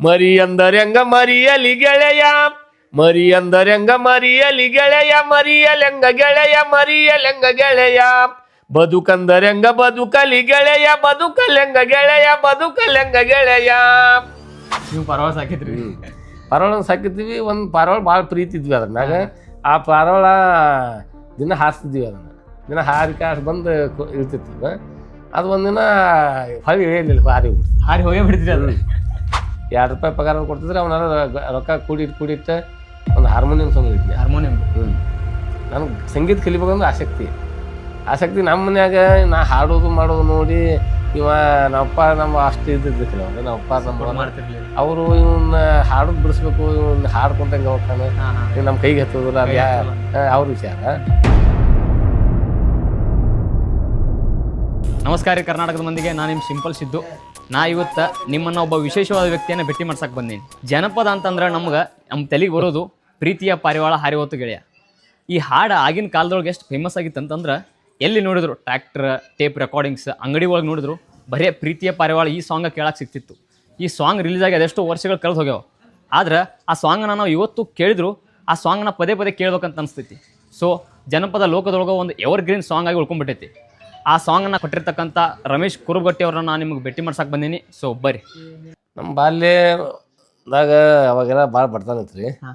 ಮರಿ ಅಂದರೆಂಗ ಮರಿಯಲಿ ಗೆಳೆಯ. ಮರಿ ಅಂದರೆಂಗ ಮರಿಯಲಿ ಗೆಳೆಯ ಮರಿಯಲೆಂಗ ಗೆಳೆಯ ಮರಿಯಲೆಂಗ ಗೆಳೆಯ. ಬದುಕಂದರೆಂಗ ಬದುಕಲಿ ಗೆಳೆಯ ಬದುಕಲೆಂಗ ಗೆಳೆಯ ಬದುಕಲೆಂಗ ಗೆಳೆಯ. ನೀವು ಪರವಾಸ ಸಾಕಿದ್ರಿ ಪರವಾಳ ಸಾಕಿದ್ವಿ ಒಂದು ಪರವಾಳ ಭಾಳ ಪ್ರೀತಿ ಇದ್ವಿ ಆ ಪರವಾಳ ದಿನ ಹಾರಿಸ್ತಿದ್ವಿ ಅದನ್ನು. ದಿನ ಹಾರಿ ಕಾಸು ಬಂದು ಇರ್ತಿತ್ತು ಅದು ಒಂದಿನ ಹೊಳಿ ಇಳಿಯಲಿಲ್ಲ ಹಾರಿ ಹೋಗಿ ಹಾರಿ ಹೋಗೇ ಬಿಡ್ತೀರಿ ಅದು ಎರಡು ರೂಪಾಯಿ ಪಗಾರ ಕೊಡ್ತಿದ್ರೆ ಅವನ ರೊಕ್ಕ ಕೂಡಿಟ್ಟು ಕೂಡಿಟ್ಟು ಒಂದು ಹಾರ್ಮೋನಿಯಂ ತಂದಿದ್ದೆ ಹಾರ್ಮೋನಿಯಂ. ಹ್ಞೂ ನನಗೆ ಸಂಗೀತ ಕಲಿಬೇಕಂದ್ರೆ ಆಸಕ್ತಿ. ಆಸಕ್ತಿ ನಮ್ಮ ಮನ್ಯಾಗ ನಾ ಹಾಡೋದು ಮಾಡೋದು ನೋಡಿ ಇವ ನಮ್ಮಪ್ಪ ನಮ್ಮ ಅಷ್ಟು ಇದ್ದಿದ್ದಿಲ್ಲ ಅವಾಗ ನಮ್ಮಪ್ಪ ನಮ್ಮ ಮಾಡ್ತಿರ್ಲಿಲ್ಲ. ಅವರು ಇವನ್ನ ಹಾಡೋದು ಬಿಡಿಸ್ಬೇಕು ಇವನ್ನ ಹಾಡ್ಕೊಂತಂಗೆ ಹೋಗ್ತಾನೆ ನಮ್ಮ ಕೈಗೆ ಹತ್ತೋದಿಲ್ಲ. ಅವ್ರ ವಿಚಾರ. ನಮಸ್ಕಾರ ಕರ್ನಾಟಕದ ಮಂದಿಗೆ, ನಾನು ನಿಮ್ಮ ಸಿಂಪಲ್ ಸಿದ್ದು. ನಾ ಇವತ್ತು ನಿಮ್ಮನ್ನು ಒಬ್ಬ ವಿಶೇಷವಾದ ವ್ಯಕ್ತಿಯನ್ನು ಭೇಟಿ ಮಾಡ್ಸಕ್ಕೆ ಬಂದೀನಿ. ಜನಪದ ಅಂತಂದ್ರೆ ನಮ್ಗೆ ನಮ್ಮ ತಲೆಗೆ ಬರೋದು ಪ್ರೀತಿಯ ಪಾರಿವಾಳ ಹಾರಿವತ್ತು ಗೆಳೆಯ. ಈ ಹಾಡು ಆಗಿನ ಕಾಲದೊಳಗೆ ಎಷ್ಟು ಫೇಮಸ್ ಆಗಿತ್ತು ಅಂತಂದ್ರೆ ಎಲ್ಲಿ ನೋಡಿದ್ರು ಟ್ರ್ಯಾಕ್ಟರ್, ಟೇಪ್ ರೆಕಾರ್ಡಿಂಗ್ಸ್ ಅಂಗಡಿ ಒಳಗೆ ನೋಡಿದ್ರು ಬರೇ ಪ್ರೀತಿಯ ಪಾರಿವಾಳ ಈ ಸಾಂಗ ಕೇಳಕ್ಕೆ ಸಿಗ್ತಿತ್ತು. ಈ ಸಾಂಗ್ ರಿಲೀಸ್ ಆಗಿ ಅದೆಷ್ಟೋ ವರ್ಷಗಳು ಕಳೆದು ಹೋಗ್ಯಾವ. ಆದ್ರೆ ಆ ಸಾಂಗನ್ನ ನಾವು ಇವತ್ತು ಕೇಳಿದ್ರು, ಆ ಸಾಂಗ್ನ ಪದೇ ಪದೇ ಕೇಳ್ಬೇಕಂತ ಅನಿಸ್ತೈತಿ ಸೊ ಜನಪದ ಲೋಕದೊಳಗೆ ಒಂದು ಎವರ್ ಗ್ರೀನ್ ಸಾಂಗ್ ಆಗಿ ಉಳ್ಕೊಂಡ್ಬಿಟ್ಟೈತಿ ಆ ಸಾಂಗನ್ನು ಕೊಟ್ಟಿರ್ತಕ್ಕಂಥ ರಮೇಶ್ ಕುರುಬಗಟ್ಟಿ ಅವ್ರನ್ನ ನಾನು ನಿಮಗೆ ಭೇಟಿ ಮಾಡ್ಸಕ್ಕೆ ಬಂದೀನಿ. ಸೊ ಬರ್ರಿ. ನಮ್ಮ ಬಾಲ್ಯದಾಗ ಅವಾಗೆಲ್ಲ ಭಾಳ ಬರ್ತಾನೆ ರೀ ಹಾ.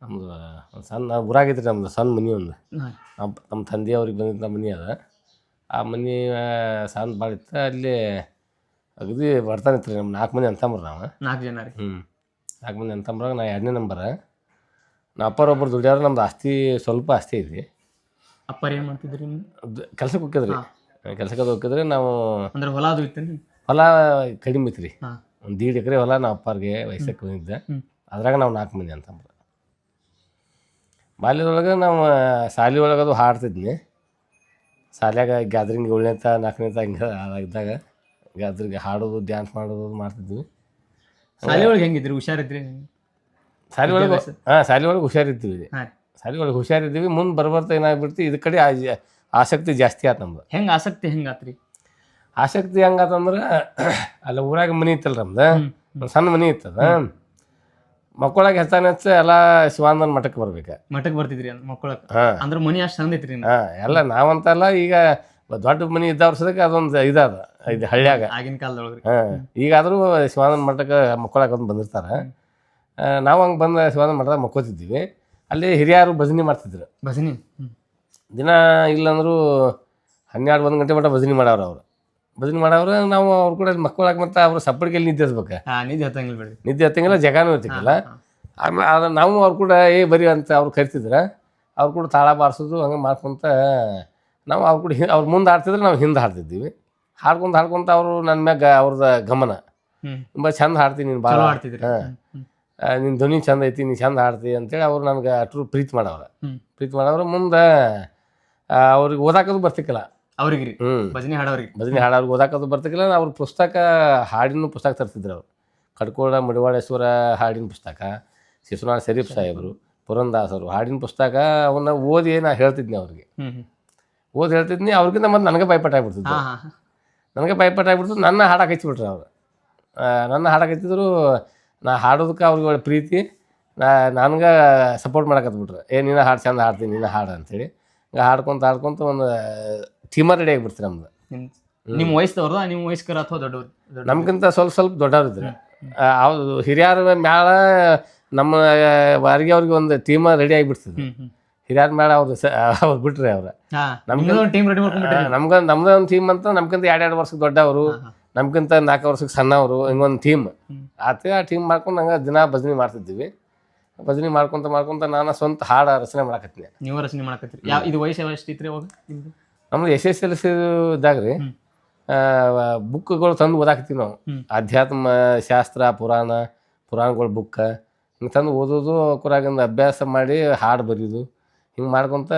ನಮ್ದು ಒಂದ್ ಸಣ್ಣ ಊರಾಗೈತ್ರಿ ನಮ್ದು ಸಣ್ಣ ಮನೆ ಒಂದು. ನಮ್ಮ ನಮ್ಮ ತಂದೆ ಅವ್ರಿಗೆ ಬಂದಿದ್ದ ಮನೆ ಅದ. ಆ ಮನೆ ಸಣ್ಣ ಭಾಳ ಇತ್ತು ಅಲ್ಲಿ ಅಗದಿ ಇತ್ತು ರೀ ನಮ್ಮ ನಾಲ್ಕು ಮಂದಿ ಅಂತಂಬ್ರ ನಾವು. ನಾಲ್ಕು ಜನ ರೀ. ಹ್ಞೂ ನಾಲ್ಕು ಮಂದಿ ಅಂತಂಬ್ರಾಗ ನಾ ಎರಡನೇ ನಂಬರ. ನಮ್ಮ ಅಪ್ಪರೊಬ್ಬರು ದುಡಿಯಾರ ನಮ್ದು ಆಸ್ತಿ ಸ್ವಲ್ಪ ಆಸ್ತಿ ಐತಿ ಅಪ್ಪರ್ ಏನು ಮಾಡ್ತಿದ್ರಿ ಕೆಲಸಕ್ಕೆ ಹೋಗಿದ್ರಿ ಕೆಲ್ಸಕ್ಕೆ ಹೋಗಿದ್ರೆ ನಾವು ಅಂದ್ರೆ ಹೊಲ ಅದು ಇತ್ತೇನು ಹೊಲ ಕಡಿಮೆ ಐತ್ರಿ. ಹಾಂ. ಒಂದು ದೀಡ್ ಎಕರೆ ಹೊಲ ನಾವು ಅಪ್ಪಾರಿಗೆ ವಯಸ್ಸಕ್ಕೆ ಬಂದಿದ್ದೆ. ಅದ್ರಾಗ ನಾವು ನಾಲ್ಕು ಮಂದಿ ಅಂತಂದ್ರೆ ಬಾಲ್ಯದೊಳಗೆ ನಾವು ಶಾಲೆ ಒಳಗೆ ಅದು ಹಾಡ್ತಿದ್ನಿ. ಶಾಲ್ಯಾಗ ಗ್ಯಾದ್ರಿಂಗ್ ಏಳನೇತ ನಾಲ್ಕನೇತ ಹಿಂಗೆ ಇದ್ದಾಗ ಗ್ಯಾದ್ರಿಂಗ್ ಹಾಡೋದು ಡ್ಯಾನ್ಸ್ ಮಾಡೋದು ಮಾಡ್ತಿದ್ವಿ. ಶಾಲೆ ಒಳಗೆ ಹೆಂಗಿದ್ರಿ? ಹುಷಾರಿದ್ರಿ ಶಾಲೆ ಒಳಗೆ ಹಾಂ ಶಾಲೆ ಒಳಗೆ ಹುಷಾರಿದ್ದೀವಿ ಒಳಗೆ ಹುಷಾರಿದ್ದೀವಿ ಮುಂದೆ ಬರ್ಬರ್ತಾ ಏನಾಗ್ಬಿಡ್ತಿ ಇದ್ರ ಕಡೆ ಆ- ಆಸಕ್ತಿ ಜಾಸ್ತಿ ಆಯ್ತು ನಮ್ದು. ಹೆಂಗೆ ಆಸಕ್ತಿ ಹೆಂಗೆ ಆತ್ರಿ? ಆಸಕ್ತಿ ಹೆಂಗಾತಂದ್ರೆ ಅಲ್ಲ ಊರಾಗ ಮನೆ ಇತ್ತಲ್ಲ ನಮ್ದು? ಒಂದ್ ಸಣ್ಣ ಮನೆ ಇತ್ತದ? ಮಕ್ಕಳಾಗ ಹೆಚ್ಚಾನ ಹೆಚ್ಚ ಎಲ್ಲ ಶಿವಾನಂದನ ಮಠಕ್ಕೆ ಬರ್ಬೇಕು. ಮಠಕ್ಕೆ ಬರ್ತಿದ್ರಿ ಮಕ್ಕಳಕ್ಕೆ ಹಾಂ. ಅಂದ್ರೆ ಮನಿ ಅಷ್ಟು ಚಂದ ಐತ್ರಿ ಹಾಂ ಎಲ್ಲ ನಾವಂತಲ್ಲ ಈಗ ದೊಡ್ಡ ಮನೆ ಇದ್ದ ವರ್ಷದಕ್ಕೆ ಅದೊಂದು ಇದಾದ ಇದು ಹಳ್ಳಿಯಾಗ. ಆಗಿನ ಕಾಲದೊಳಗೆ ಹಾಂ ಈಗಾದರೂ ಶಿವಾನಂದ ಮಠಕ್ಕೆ ಮಕ್ಕಳಾಗ ಒಂದು ಬಂದಿರ್ತಾರೆ. ನಾವು ಹಂಗೆ ಬಂದ ಶಿವಾನಂದ ಮಠದಾಗ ಮಕ್ಕೋತಿದ್ದೀವಿ. ಅಲ್ಲಿ ಹಿರಿಯರು ಭಜನೆ ಮಾಡ್ತಿದ್ರು. ಭಜನಿ? ದಿನ ಇಲ್ಲಂದ್ರೂ ಹನ್ನೆರಡು ಒಂದು ಗಂಟೆ ಮಟ್ಟ ಭಜನೆ ಮಾಡವ್ರು ಅವರು. ಭಜನೆ ಮಾಡವ್ರು ನಾವು ಅವ್ರ ಕೂಡ ಮಕ್ಕಳಾಗ ಮತ್ತೆ ಅವ್ರ ಸಪ್ಪಡಿಗೆಲ್ಲಿ ನಿದ್ದೆ ಹತ್ಬೇಕು ನಿದ್ದೆ ಹತ್ತಂಗಿಲ್ಲ ಬಿಡಿ ನಿದ್ದೆ ಹತ್ತಂಗಿಲ್ಲ ಜಗಾನು ಹತ್ತಿಕ್ಕಲ್ಲ ಆಮೇಲೆ ನಾವು ಅವ್ರು ಕೂಡ ಏ ಬರಿ ಅಂತ ಅವ್ರು ಕರಿತಿದ್ರು. ಅವ್ರು ಕೂಡ ತಾಳ ಬಾರಿಸೋದು ಹಂಗೆ ಮಾಡ್ಕೊಂತ ನಾವು ಅವ್ರು ಕೂಡ ಹಿ- ಅವ್ರು ಮುಂದೆ ಹಾಡ್ತಿದ್ರೆ ನಾವು ಹಿಂದೆ ಹಾಡ್ತಿದ್ದೀವಿ. ಹಾಡ್ಕೊಂತ ಹಾಡ್ಕೊಂತ ಅವರು ನನ್ನ ಮ್ಯಾಗ ಅವ್ರದ್ದು ಗಮನ. ತುಂಬ ಚಂದ ಹಾಡ್ತೀನಿ ನೀನು ಭಾಳ ಚಲೋ ಆಡ್ತಿದ್ರಿ ಹ್ಞೂ ನಿನ್ನ ಧ್ವನಿ ಚಂದ ಐತಿ ನೀನು ಚಂದ ಹಾಡ್ತಿ ಅಂತೇಳಿ ಅವ್ರು ನನಗೆ ಅಟ್ರು ಪ್ರೀತಿ ಮಾಡವ್ರೆ. ಪ್ರೀತಿ ಮಾಡವ್ರು ಮುಂದೆ ಅವ್ರಿಗೆ ಓದಾಕದು ಬರ್ತಿಕ್ಕಿಲ್ಲ. ಅವ್ರಿಗೆ ರೀ ಹ್ಞೂ ಭಜನಿ ಹಾಡೋರಿಗೆ. ಭಜನೆ ಹಾಡೋರಿಗೆ ಓದಾಕದು ಬರ್ತಿಕ್ಕಿಲ್ಲ ಅವ್ರ ಪುಸ್ತಕ ಹಾಡಿನ ಪುಸ್ತಕ ತರ್ತಿದ್ರು ಅವರು. ಕಡ್ಕೋಳ ಮಡಿವಾಳೇಶ್ವರ ಹಾಡಿನ ಪುಸ್ತಕ ಶಿಶುನಾಳ್ ಶರೀಫ್ ಸಾಹೇಬರು ಪುರಂದಾಸರು ಹಾಡಿನ ಪುಸ್ತಕ ಅವನ್ನ ಓದಿ ನಾ ಹೇಳ್ತಿದ್ನಿ ಅವ್ರಿಗೆ. ಓದಿ ಹೇಳ್ತಿದ್ನಿ ಅವ್ರಿಗಿಂತ ಮತ್ತೆ ನನಗೆ ಭಯಪಟ್ಟ ಹಾಂ ನನಗೆ ಭಯಪಟ್ಟ ಆಗ್ಬಿಡ್ತು ನನ್ನ ಹಾಡಕ್ಕೆ ಹಚ್ಚಿಬಿಟ್ರು ಅವ್ರು. ನನ್ನ ಹಾಡಕ್ಕೆ ಹಚ್ಚಿದ್ರು ನಾ ಹಾಡೋದಕ್ಕೆ ಅವ್ರಿಗೆ ಒಳ್ಳೆ ಪ್ರೀತಿ ನಾ ನನಗೆ ಸಪೋರ್ಟ್ ಮಾಡಕತ್ಬಿಟ್ರು ಏ ನೀನು ಹಾಡು ಚಂದ ಹಾಡ್ತೀನಿ ನೀನು ಹಾಡು ಅಂತೇಳಿ. ಹಿಂಗೆ ಹಾಡ್ಕೊಂತ ಹಾಡ್ಕೊಂತ ಒಂದು ಟೀಮ ರೆಡಿ ಆಗಿಬಿಡ್ತು ನಮ್ದು. ನಿಮ್ಮ ವಯಸ್ಸದವ್ರದ ನಿಮ್ಮ ವಯಸ್ಕರ ಅಥವಾ ದೊಡ್ಡವ್ರು ದೊಡ್ಡ ನಮ್ಗಿಂತ ಸ್ವಲ್ಪ ಸ್ವಲ್ಪ ದೊಡ್ಡವ್ರು ಇದ್ರು ಅವ್ರು ಹಿರಿಯರ ಮ್ಯಾಲ ನಮ್ಮ ವಾರಿಗೆ ಅವ್ರಿಗೆ ಒಂದು ಟೀಮ ರೆಡಿ ಆಗಿಬಿಡ್ತಿದ್ರು ಹ್ಞೂ ಹಿರಿಯರ ಮ್ಯಾಲ ಅವ್ರು ಸ ಅವ್ರು ಬಿಟ್ರಿ ಅವ್ರ. ನಮ್ಗೆ- ಟೀಮ್ ರೆಡಿ ನಮ್ಗ ಒಂದು ಟೀಮ್ ಅಂತ ನಮ್ಗಿಂತ ಎರಡು ಎರಡು ವರ್ಷಕ್ಕೆ ದೊಡ್ಡವರು. ನಮ್ಗಿಂತ ನಾಲ್ಕು ವರ್ಷಕ್ಕೆ ಸಣ್ಣವರು ಹಿಂಗೊಂದು ಟೀಮ್ ಆತು ಆ ಟೀಮ್ ಮಾಡ್ಕೊಂಡು ಹಂಗೆ ದಿನ ಭಜನೆ ಮಾಡ್ತಿದ್ವಿ. ಭಜನೆ ಮಾಡ್ಕೊತ ಮಾಡ್ಕೊಂತ ನಾನು ಸ್ವಂತ ಹಾಡು ರಚನೆ ಮಾಡಕತ್ತೀನಿ. ನೀವು ರಚನೆ ಮಾಡಕತ್ತೀರಿ. ಯಾವ ಇದು ವಯಸ್ಸು ಎಷ್ಟು ಐತ್ರಿ ಅವಾಗ ನಿಮ್ದು? ನಮ್ದು ಎಸ್ ಎಸ್ ಎಲ್ ಸಿ ಇದ್ದಾಗ ರೀ ಬುಕ್ಗಳು ತಂದು ಓದಾಕತ್ತೀವಿ ನಾವು. ಅಧ್ಯಾತ್ಮ ಶಾಸ್ತ್ರ ಪುರಾಣ ಪುರಾಣಗಳ ಬುಕ್ಕ ಹಿಂಗೆ ತಂದು ಓದೋದು ಕುರಾಗಿಂದ ಅಭ್ಯಾಸ ಮಾಡಿ ಹಾಡು ಬರೆಯೋದು ಹಿಂಗೆ ಮಾಡ್ಕೊತ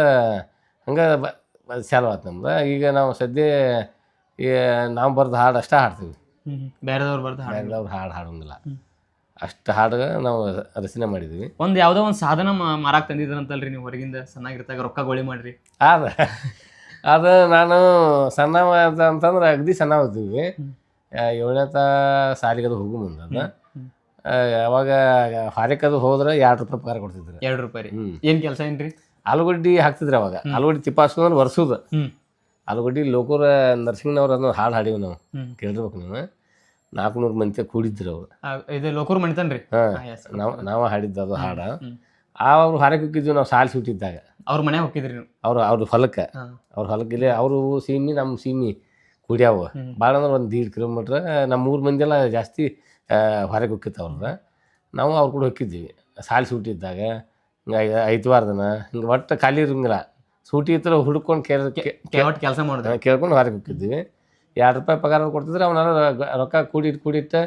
ಹಂಗೆ ಚಾಲು ಆಯ್ತು ನಮ್ದು. ಈಗ ನಾವು ಸದ್ಯ ಈ ನಾವು ಬರ್ದು ಹಾಡು ಅಷ್ಟೇ ಹಾಡ್ತೀವಿ. ಬೇರೆದವ್ರು ಬರ್ದು ಹಾಡು. ಬೇರೆದವ್ರು ಹಾಡು ಹಾಡೋಂಗಿಲ್ಲ. ಅಷ್ಟು ಹಾಡು ನಾವು ರಚನೆ ಮಾಡಿದ್ವಿ. ಒಂದು ಯಾವುದೋ ಒಂದು ಸಾಧನ ಮಾರಾಕ್ ತಂದಿದ್ರಂತಲ್ರಿ ನೀವು ಹೊರಗಿಂದ ಸಣ್ಣಾಗಿರ್ತಾಗ ರೊಕ್ಕ ಗೋಳಿ ಮಾಡ್ರಿ. ಆದ ಅದು ನಾನು ಸಣ್ಣ ಅಂತಂದ್ರೆ ಅಗದಿ ಸಣ್ಣ ಹ್ಮ್. ಏಳನೇ ತ ಸಾಲಿಗೆ ಅದು ಹೋಗು ಮುಂದೆ ಅದ. ಅವಾಗ ಹಾರಿಕದು ಹೋದ್ರೆ ಎರಡು ರೂಪಾಯಿ ಪಗಾರ ಕೊಡ್ತಿದ್ರು. ಎರಡು ರೂಪಾಯಿ. ಏನು ಕೆಲಸ ಏನ್ರಿ? ಆಲೂಗಡ್ಡಿ ಹಾಕ್ತಿದ್ರು ಅವಾಗ. ಆಲೂಗಡ್ಡಿ ತಿಪ್ಪಾಸ್ಕೊಂಡು ವರ್ಷದ ಹ್ಮ್. ಆಲೂಗಡ್ಡಿ ಲೋಕರ ನರಸಿಂಹನವ್ರು ಅದನ್ನ ಹಾಡು ಹಾಡೀವಿ ನಾವು. ಕೇಳಿರ್ಬೇಕು ನೀವು ನಾಲ್ಕುನೂರು ಮಂದಿ ಕೂಡಿದ್ರು ಅವ್ರು. ಇದು ಲೋಕೂರ್ ಮಣಿತನ್ರಿ? ಹಾಂ ನಾವು ನಾವು ಹಾಡಿದ್ದು ಅದು ಹಾಡ. ಅವ್ರು ಹಾರಕ್ಕೆ ಹೋಗಿದ್ವಿ ನಾವು ಸಾಲ್ ಸುಟ್ಟಿದ್ದಾಗ ಅವ್ರ ಮನೆ ಹೋಗಿದ್ರಿ ಅವ್ರು ಅವ್ರ ಹೊಲಕ್ಕೆ. ಅವ್ರ ಹೊಲಕ್ಕೆ ಇಲ್ಲಿ ಅವರು ಸೀಮಿ ನಮ್ಮ ಸೀಮಿ ಕುಡಿಯಾವ. ಭಾಳ ಅಂದ್ರೆ ಒಂದು ದೀಡ್ ಕಿಲೋಮೀಟ್ರ್ ನಮ್ಮ ಮೂರು ಮಂದಿ ಎಲ್ಲ ಜಾಸ್ತಿ ಹೊರಗೆ ಹೋಗಿತ್ತು ಅವ್ರ. ನಾವು ಅವ್ರು ಕೂಡ ಹೋಗಿದ್ವಿ ಸಾಲ್ ಸುಟ್ಟಿದ್ದಾಗ ಹಿಂಗೆ ಐದು ವಾರದನ ಹಿಂಗೆ ಒಟ್ಟು ಖಾಲಿ ಇರಂಗಿಲ್ಲ. ಸೂಟಿ ಇತ್ತು ಹುಡ್ಕೊಂಡು ಕೇಳಿ ಕೆಲಸ ಮಾಡಿದೆ. ಕೇಳ್ಕೊಂಡು ಹೊರಗೆ ಹೋಗಿದ್ವಿ ಎರಡು ರೂಪಾಯಿ ಪಗಾರ ಕೊಡ್ತಿದ್ರೆ ಅವನ ರೊಕ್ಕ ಕೂಡಿಟ್ಟು ಕೂಡಿಟ್ಟು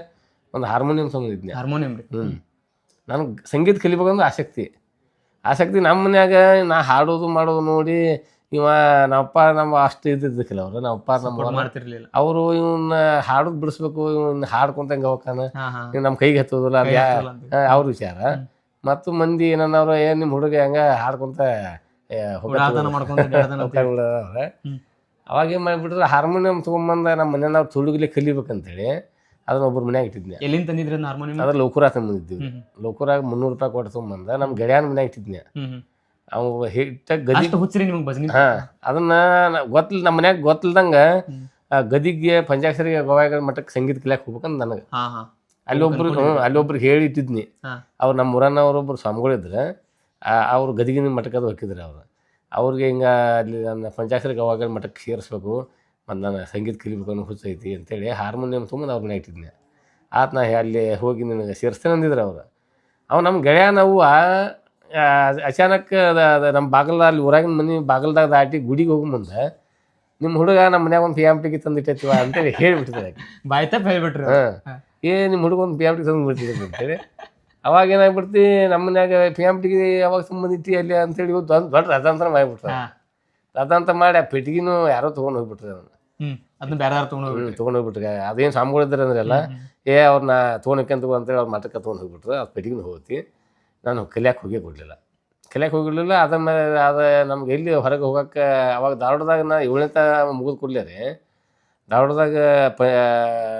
ಒಂದು ಹಾರ್ಮೋನಿಯಂ ಸಂಬಂಧಿದ್ನಿ ಹಾರ್ಮೋನಿಯಂ ರೀ. ಹ್ಞೂ ನನಗೆ ಸಂಗೀತ ಕಲಿಬೇಕಂದ್ರೆ ಆಸಕ್ತಿ. ಆಸಕ್ತಿ ನಮ್ಮ ಮನ್ಯಾಗ ನಾ ಹಾಡೋದು ಮಾಡೋದು ನೋಡಿ ಇವ ನಮ್ಮಪ್ಪ ನಮ್ಮ ಅಷ್ಟು ಇದ್ದಿದ್ದಕ್ಕಿಲ್ಲ ಅವರು. ನಮ್ಮಪ್ಪ ನಮ್ಮ ಮಾಡ್ತಿರ್ಲಿಲ್ಲ. ಅವರು ಇವನ್ನ ಹಾಡೋದು ಬಿಡಿಸ್ಬೇಕು ಇವನ್ನ ಹಾಡ್ಕೊಂತ ಹೆಂಗೆ ಹೋಗ್ತಾನ? ನಮ್ಮ ಕೈಗೆ ಹತ್ತೋದಿಲ್ಲ. ಅವ್ರ ವಿಚಾರ. ಮತ್ತು ಮಂದಿ ಏನನ್ನವ್ರು ಏನು ನಿಮ್ಮ ಹುಡುಗ ಹೆಂಗ ಹಾಡ್ಕೊಂತ ಮಾಡ್ಕೊಂಡು. ಅವಾಗ ಏನು ಮಾಡಿಬಿಟ್ರೆ ಹಾರ್ಮೋನಿಯಂ ತೊಗೊಂಬಂದ ನಮ್ಮ ನಾವು ತುಳುಗಲಿ ಕಲಿಬೇಕಂತೇಳಿ ಅದನ್ನ ಒಬ್ಬರು ಮನ್ಯಾಗ ಇಟ್ಟಿದ್ನಿ. ಎಲ್ಲಿಂದ ತಂದಿದ್ರೆ ಹಾರ್ಮೋನಿಯಂ ಅದ್ರ ಲೋಕೂರ ತಂದಿದ್ವಿ ಲೋಕೂರಾಗ ಮುನ್ನೂರು ರೂಪಾಯಿ ಕೊಟ್ಟು ತೊಗೊಂಬಂದ ನಮ್ಮ ಗೆಳೆಯನ ಮನ್ಯಾಗ ಇಟ್ಟಿದ್ನಿ. ಅವ ಹಿಟ್ಟ ಗದಿ ಹುಚ್ಚರಿ ನಿಮ್ಗೆ ಭಜನಿ ಹಾ ಅದನ್ನ ಗೊತ್ತಿಲ್ಲ ನಮ್ಮ ಮನ್ಯಾಗ ಗೊತ್ತಿಲ್ದಂಗ ಗದಿಗೆ ಪಂಚಾಕ್ಷರಿಗೆ ಗೋವಾಗಳ ಮಟ್ಟಕ್ಕೆ ಸಂಗೀತ ಕಲಿಯಕ್ಕೆ ಹೋಗ್ಬೇಕಂತ ನನಗೆ. ಹಾ ಹಾ. ಅಲ್ಲಿ ಒಬ್ರು ಅಲ್ಲಿ ಒಬ್ರಿಗೆ ಹೇಳಿ ಇಟ್ಟಿದ್ನಿ ಅವ್ರ ಅವ್ರು ನಮ್ಮ ಊರನ್ನವ್ರೊಬ್ರು ಸ್ವಾಮಿಗಳಿದ್ರೆ. ಅವ್ರು ಗದಗಿನ ಮಠಕ್ಕೆ ಅದು ಹಾಕಿದ್ರು ಅವರು. ಅವ್ರಿಗೆ ಹಿಂಗೆ ಅಲ್ಲಿ ನನ್ನ ಪಂಚಾಕ್ಷರಿ ಅವಾಗ ಮಠಕ್ಕೆ ಸೇರಿಸ್ಬೇಕು ಮತ್ತು ನನ್ನ ಸಂಗೀತ ಕಲಿಬೇಕು ಅನ್ನೋ ಹುಚ್ಚೈತಿ ಅಂತೇಳಿ ಹಾರ್ಮೋನಿಯಂ ತುಂಬ ಅವ್ರ ಇಟ್ಟಿದ್ನೆ. ಆತ ನಾ ಅಲ್ಲಿ ಹೋಗಿ ನಿನಗೆ ಸೇರಿಸ್ತೇನೆ ಅಂದಿದ್ರು ಅವ್ರು. ಅವ ನಮ್ಮ ಗೆಳೆಯ ನಾವು ಅಚಾನಕ್ ನಮ್ಮ ಬಾಗಲ್ದ ಅಲ್ಲಿ ಊರಾಗಿನ ಮನೆ ಬಾಗಲ್ದಾಗ ದಾಟಿ ಗುಡಿಗೆ ಹೋಗೋ ಮುಂದೆ ನಿಮ್ಮ ಹುಡುಗ ನಮ್ಮ ಮನ್ಯಾಗ ಒಂದು ಪಿ ಎಂ ಟಿಗೆ ತಂದಿಟ್ಟೈತಿವ ಅಂತೇಳಿ ಹೇಳಿಬಿಟ್ಟಿದ್ದಾರೆ ಬಾಯ್ತಪ್ಪ ಬಾಯ್ ತಪ್ಪ ಹೇಳ್ಬಿಟ್ರಿ. ಹಾಂ. ಏ ನಿಮ್ಮ ಹುಡುಗ ಒಂದು ಪಿ ಎಂ ಟಿ ತಂದು ಬಿಡ್ತಿದ್ದೆ ಅಂತೇಳಿ ಅವಾಗ ಏನಾಗ್ಬಿಡ್ತಿ ನಮ್ಮ ಮನ್ಯಾಗ ಪಿ ಎಂ ಟಿಗೆ ಯಾವಾಗ ಸಂಬಂಧಿತಿ ಅಲ್ಲಿ ಅಂತೇಳಿ ದೊಡ್ಡ ದೊಡ್ಡ ರಥಾಂತರ ಮಾಡಿಬಿಟ್ರೆ. ಹಾ. ರಥಾಂತರ ಮಾಡಿ ಆ ಪೆಟ್ಟಿಗೆನೂ ಯಾರೋ ತೊಗೊಂಡು ಹೋಗ್ಬಿಟ್ರೆ ಅದನ್ನು. ಹ್ಮ್ ಅದನ್ನ ಬೇರೆ ಯಾರು ತೊಗೊಂಡು ಹೋಗ್ಬಿಟ್ರಿ? ತೊಗೊಂಡು ಹೋಗ್ಬಿಟ್ರೆ. ಅದೇನು ಸಾಂಬೂಗಳಿದ್ದರು ಅಂದ್ರೆ ಎಲ್ಲ ಏ ಅವ್ರನ್ನ ಅಂತ ಅಂತೇಳಿ ಅವ್ರ ಮಠಕ್ಕೆ ತೊಗೊಂಡು ಹೋಗ್ಬಿಟ್ರೆ. ಆ ಪೆಟ್ಟಿಗೆನೂ ಹೋಗ್ತಿ. ನಾನು ಕಲಿಯಕ್ಕೆ ಹೋಗೇ ಕೊಡಲಿಲ್ಲ. ಕಲಿಯಕ್ಕೆ ಹೋಗಿರ್ಲಿಲ್ಲ ಅದ ಮೇಲೆ ಅದು ನಮ್ಗೆ ಎಲ್ಲಿ ಹೊರಗೆ ಹೋಗಕ್ಕೆ ಅವಾಗ ಧಾರವಾಡದಾಗ ನಾ ಏಳನೇ ತಾ ಮುಗಿದು ಕೊಡ್ಲೇ ರೀ. ಧಾರವಾಡದಾಗ ಪ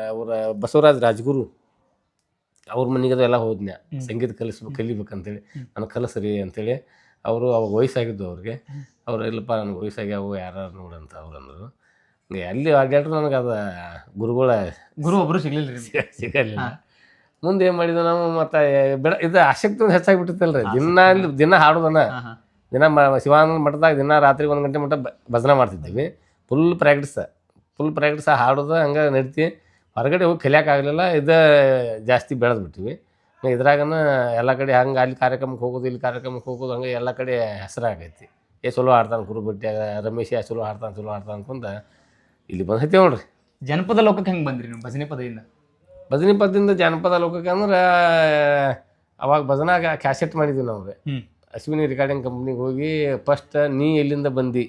ಅವರ ಬಸವರಾಜ್ ರಾಜ್ಗುರು. ಅವ್ರ ಮನೆಗೆ ಅದು ಎಲ್ಲ ಹೋದ್ನ್ಯ? ಸಂಗೀತ ಕಲಿಸ್ಬೇಕು ಕಲಿಬೇಕಂತೇಳಿ. ನಾನು ಕಲಿಸ್ರಿ ಅಂತೇಳಿ ಅವರು ಅವಾಗ ವಯಸ್ಸಾಗಿದ್ದು ಅವ್ರಿಗೆ. ಅವ್ರು ಇಲ್ಲಪ್ಪ ನನಗೆ ವಯಸ್ಸಾಗ್ಯಾವು ಯಾರು ನೋಡಂತ ಅವ್ರು ಅಂದರು. ಎಲ್ಲಿ ಅಲ್ಲಿ ಅಡ್ಡಾಡ್ರು ನನಗೆ ಅದು ಗುರುಗಳ ಗುರು ಒಬ್ರು ಸಿಗಲಿಲ್ಲ ರೀ ಸಿಗಲಿಲ್ಲ. ಮುಂದೆ ಏನು ಮಾಡಿದ್ವಿ ನಾವು? ಮತ್ತು ಬಿಡ ಇದು ಆಸಕ್ತಿ ಒಂದು ಹೆಚ್ಚಾಗಿಬಿಟ್ಟಿತ್ತಲ್ಲ ರೀ ದಿನ ಅಲ್ಲಿ ದಿನ ಹಾಡೋದನ್ನ ದಿನ ಮ ಶಿವಾನಂದ ಮಠದಾಗ ದಿನ ರಾತ್ರಿ ಒಂದು ಗಂಟೆ ಮಟ್ಟ ಭಜನೆ ಮಾಡ್ತಿದ್ದೀವಿ ಫುಲ್ ಪ್ರಾಕ್ಟೀಸ ಫುಲ್ ಪ್ರಾಕ್ಟೀಸ ಹಾಡೋದು ಹಂಗೆ ನಡೀತಿ. ಹೊರಗಡೆ ಹೋಗಿ ಕಲಿಯೋಕ್ಕಾಗಲಿಲ್ಲ ಇದು ಜಾಸ್ತಿ ಬೆಳೆದು ಬಿಟ್ಟಿವಿ ಇದ್ರಾಗನ ಎಲ್ಲ ಕಡೆ ಹಂಗೆ ಅಲ್ಲಿ ಕಾರ್ಯಕ್ರಮಕ್ಕೆ ಹೋಗೋದು ಇಲ್ಲಿ ಕಾರ್ಯಕ್ರಮಕ್ಕೆ ಹೋಗೋದು ಹಂಗೆ ಎಲ್ಲ ಕಡೆ ಹೆಸರಾಗೈತಿ ಏ ಚಲೋ ಆಡ್ತಾನೆ ಕುರುಬಟ್ಟಿಯಾಗ ರಮೇಶ್ ಯಾ ಚಲೋ ಆಡ್ತಾನೆ ಚಲೋ ಆಡ್ತಾನೆ ಅಂತಂದು ಇಲ್ಲಿ ಬಂದು ಹತ್ತಿ ನೋಡ್ರಿ. ಜನಪದ ಲೋಕಕ್ಕೆ ಹೆಂಗೆ ಬಂದ್ರಿ ನೀವು ಭಜನೆ ಪದದಿಂದ? ಭಜನೆ ಪದದಿಂದ ಜನಪದ ಲೋಕಕ್ಕೆ ಅಂದ್ರೆ ಅವಾಗ ಭಜನಾಗ ಕ್ಯಾಸೆಟ್ ಮಾಡಿದ್ವಿ ನಾವು. ಅಶ್ವಿನಿ ರೆಕಾರ್ಡಿಂಗ್ ಕಂಪ್ನಿಗೆ ಹೋಗಿ ಫಸ್ಟ್ ನೀ ಎಲ್ಲಿಂದ ಬಂದಿ?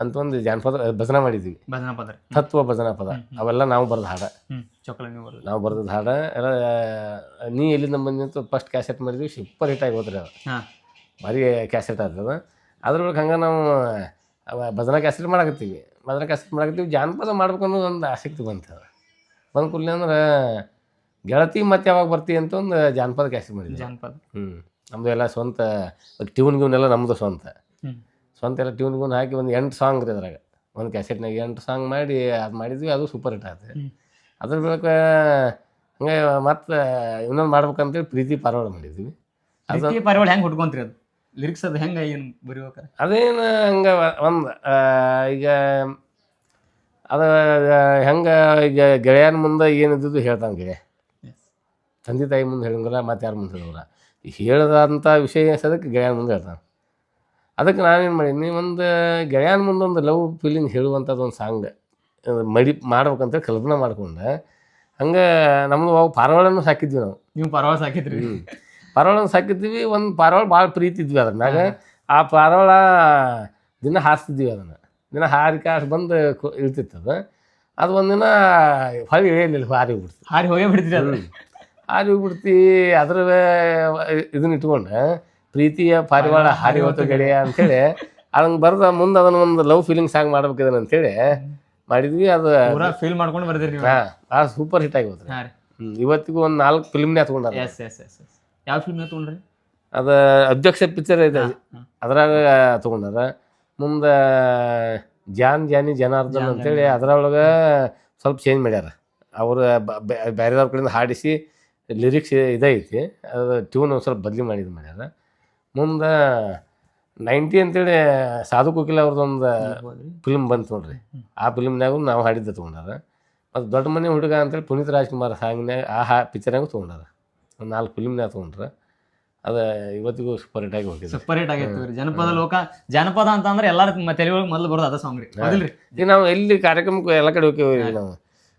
ಅಂತ ಒಂದು ಜಾನಪದ ಭಜನ ಮಾಡಿದ್ವಿ. ಭಜನಾ ಪದ ರೀ. ತತ್ವ ಭಜನಾ ಪದ. ಅವೆಲ್ಲ ನಾವು ಬರೆದ ಹಾಡ. ಚೊಕ್ಕಲ ನೀವು ಬರೋದು. ನಾವು ಬರೆದ ಹಾಡ. ಎಲ್ಲ ನೀ ಎಲ್ಲಿಂದ ಬಂದಿ ಅಂತ ಫಸ್ಟ್ ಕ್ಯಾಸೆಟ್ ಮಾಡಿದ್ವಿ ಸೂಪರ್ ಹಿಟ್ ಆಗಿ ಹೋದ್ರಿ ಅದು. ಹಾ. ಭಾರಿ ಕ್ಯಾಸೆಟ್ ಆಗ್ತದ ಅದ್ರೊಳಗೆ ಹಂಗೆ ನಾವು ಭಜನಾ ಕ್ಯಾಸೆಟ್ ಮಾಡಾಕತ್ತೀವಿ. ಭಜನಾ ಕ್ಯಾಸೆಟ್ ಮಾಡಕತ್ತೀವಿ ಜಾನಪದ ಮಾಡ್ಬೇಕು ಅನ್ನೋದು ಒಂದು ಆಸಕ್ತಿ ಬಂತು ಬಂದ ಕೂಡಲೇ ಅಂದ್ರೆ ಗೆಳತಿ ಮತ್ತೆ ಯಾವಾಗ ಬರ್ತೀವಿ ಅಂತ ಒಂದು ಜಾನಪದ ಕ್ಯಾಸೆಟ್ ಮಾಡಿದ್ವಿ. ಜಾನಪದ. ಹ್ಞೂ ನಮ್ಮದು ಎಲ್ಲ ಸ್ವಂತ ಟ್ಯೂನ್ ಗ್ಯೂನ್ ನಮ್ಮದು ಸ್ವಂತ. ಸ್ವಂತ ಎಲ್ಲ ಟ್ಯೂನ್ ಗುನ್ ಹಾಕಿ ಒಂದು ಎಂಟು ಸಾಂಗ್ ರೀ ಅದ್ರಾಗ. ಒಂದು ಕ್ಯಾಸೆಟ್ನಾಗ ಎಂಟು ಸಾಂಗ್ ಮಾಡಿ ಅದು ಮಾಡಿದ್ವಿ ಅದು ಸೂಪರ್ ಹಿಟ್ ಆಯ್ತು. ಅದ್ರ ಬಳಿಕ ಹಂಗೆ ಮತ್ತೆ ಇನ್ನೊಂದು ಮಾಡ್ಬೇಕಂತೇಳಿ ಪ್ರೀತಿ ಪಾರ್ವಾಳ ಮಾಡಿದ್ವಿ. ಅದು ಪರಿವಾಳ ಹೆಂಗ್ ಹುಡ್ಕೊಂತ್ರಿ ಅದು? ಲಿರಿಕ್ಸ್ ಅದು ಹೆಂಗೆ ಏನು ಬರೀಬೇಕಾರೆ? ಅದೇನು ಹಂಗೆ ಒಂದು ಈಗ ಅದು ಹೆಂಗೆ ಈಗ ಗೆಳೆಯನ ಮುಂದೆ ಏನಿದ್ದು ಹೇಳ್ತಾನೆ ಗೆಳೆಯ. ತಂದೆ ತಾಯಿ ಮುಂದೆ ಹೇಳಂಗಿಲ್ಲ ಮತ್ತೆ ಯಾರ ಮುಂದೆ ಹೇಳಂಗಿಲ್ಲ ಹೇಳ್ದಂಥ ವಿಷಯ ಸದಕ್ಕೆ ಗೆಳೆಯನ ಮುಂದೆ ಹೇಳ್ತಾನೆ. ಅದಕ್ಕೆ ನಾನೇನು ಮಾಡೀನಿ ಒಂದು ಗೆಳೆಯನ ಮುಂದೊಂದು ಲವ್ ಫೀಲಿಂಗ್ ಹೇಳುವಂಥದ್ದು ಒಂದು ಸಾಂಗ್ ಮಡಿ ಮಾಡ್ಬೇಕಂತ ಕಲ್ಪನೆ ಮಾಡ್ಕೊಂಡೆ. ಹಂಗೆ ನಮ್ಮದು ಅವು ಪಾರವಾಳನ್ನು ಸಾಕಿದ್ವಿ ನಾವು. ನೀವು ಪಾರವಾಳ ಸಾಕಿದ್ರಿ. ಪಾರವಾಳನ ಸಾಕಿದ್ವಿ ಒಂದು ಪಾರವಾಳ ಭಾಳ ಪ್ರೀತಿ ಇದ್ವಿ ಅದ್ರಾಗ ಆ ಪಾರವಾಳ ದಿನ ಹಾರಿಸ್ತಿದ್ವಿ ಅದನ್ನು. ದಿನ ಹಾರಿ ಕಾಸು ಬಂದು ಇಳ್ತಿತ್ತು ಅದು. ಅದು ಒಂದಿನ ಹೊಳಿ ಇಳಿಯಲಿಲ್ಲ ಹಾರಿ ಹೋಗ್ಬಿಡ್ತು. ಹಾರಿ ಹೋಗೇ ಅದು. ಹಾರಿ ಹೋಗ್ಬಿಡ್ತಿ ಅದ್ರ ಇದನ್ನ ಇಟ್ಕೊಂಡು. ಪ್ರೀತಿಯ ಪಾರಿವಾಳ ಹಾರಿ ಹೊತ್ತು ಗೆಳೆಯ ಅಂತೇಳಿ ಅದನ್ನ ಬರ್ದ ಮುಂದೆ ಅದನ್ನ ಒಂದು ಲವ್ ಫೀಲಿಂಗ್ ಸಾಂಗ್ ಮಾಡ್ಬೇಕಿದ್ರೆ ಅಂತೇಳಿ ಮಾಡಿದ್ವಿ. ಅದು ಫೀಲ್ ಮಾಡ್ಕೊಂಡು ಬರ್ದಿರಿ ಹಾ ಸೂಪರ್ ಹಿಟ್ ಆಗಿ ಹೋದ್ರಿ. ಇವತ್ತಿಗೂ ಒಂದು ನಾಲ್ಕು ಫಿಲ್ಮ್ನೇ ಎಸ್ ಯಾವ ತೊಗೊಂಡ್ರಿ? ಅದು ಅಧ್ಯಕ್ಷ ಪಿಕ್ಚರ್ ಐತೆ ಹಾ. ಅದ್ರಾಗ ತಗೊಂಡಾರ. ಮುಂದೆ ಜಾನ್ ಜಾನಿ ಜನಾರ್ದನ್ ಅಂತೇಳಿ ಅದ್ರೊಳಗೆ ಸ್ವಲ್ಪ ಚೇಂಜ್ ಮಾಡ್ಯಾರ. ಅವರು ಬೇರೆದವ್ರ ಕಡೆಯಿಂದ ಹಾಡಿಸಿ ಲಿರಿಕ್ಸ್ ಇದೈತಿ ಅದು ಟ್ಯೂನ್ ಒಂದು ಸ್ವಲ್ಪ ಬದಲಿ ಮಾಡಿದ್ ಮಾಡ್ಯಾರ. ಮುಂದೆ ನೈಂಟಿ ಅಂತೇಳಿ ಸಾಧು ಕೋಕಿಲ ಅವ್ರದ್ದೊಂದು ಫಿಲ್ಮ್ ಬಂತು ನೋಡ್ರಿ. ಆ ಫಿಲ್ಮ್ನಾಗೂ ನಾವು ಹಾಡಿದ್ದೆ ತೊಗೊಂಡಾರ. ಮತ್ತು ದೊಡ್ಡ ಮನೆ ಹುಡುಗ ಅಂತೇಳಿ ಪುನೀತ್ ರಾಜ್ಕುಮಾರ್ ಸಾಂಗ್ನಾಗ ಆ ಹಾ ಪಿಕ್ಚರ್ನಾಗೂ ತೊಗೊಂಡಾರ. ಒಂದು ನಾಲ್ಕು ಫಿಲ್ಮ್ನಾಗ ತೊಗೊಂಡ್ರೆ. ಅದು ಇವತ್ತಿಗೂ ಸೂಪರ್ ಹಿಟ್ ಆಗಿ ಹೋಗಿದೆ. ಸೂಪರ್ ಹಿಟ್ ಆಗಿತ್ತು ರೀ ಜನಪದ ಲೋಕ ಜನಪದ ಅಂತಂದ್ರೆ ಎಲ್ಲಾರ ತಲೆ ಒಳಗೆ ಮೊದಲು ಬರೋದು ಅದ ಸಾಂಗ್ ರೀ. ಹೌದಿಲ್ರಿ? ಈಗ ನಾವು ಎಲ್ಲಿ ಕಾರ್ಯಕ್ರಮಕ್ಕೆ ಎಲ್ಲ ಕಡೆ ಹೋಗ್ತೀವಿ ನಾವು.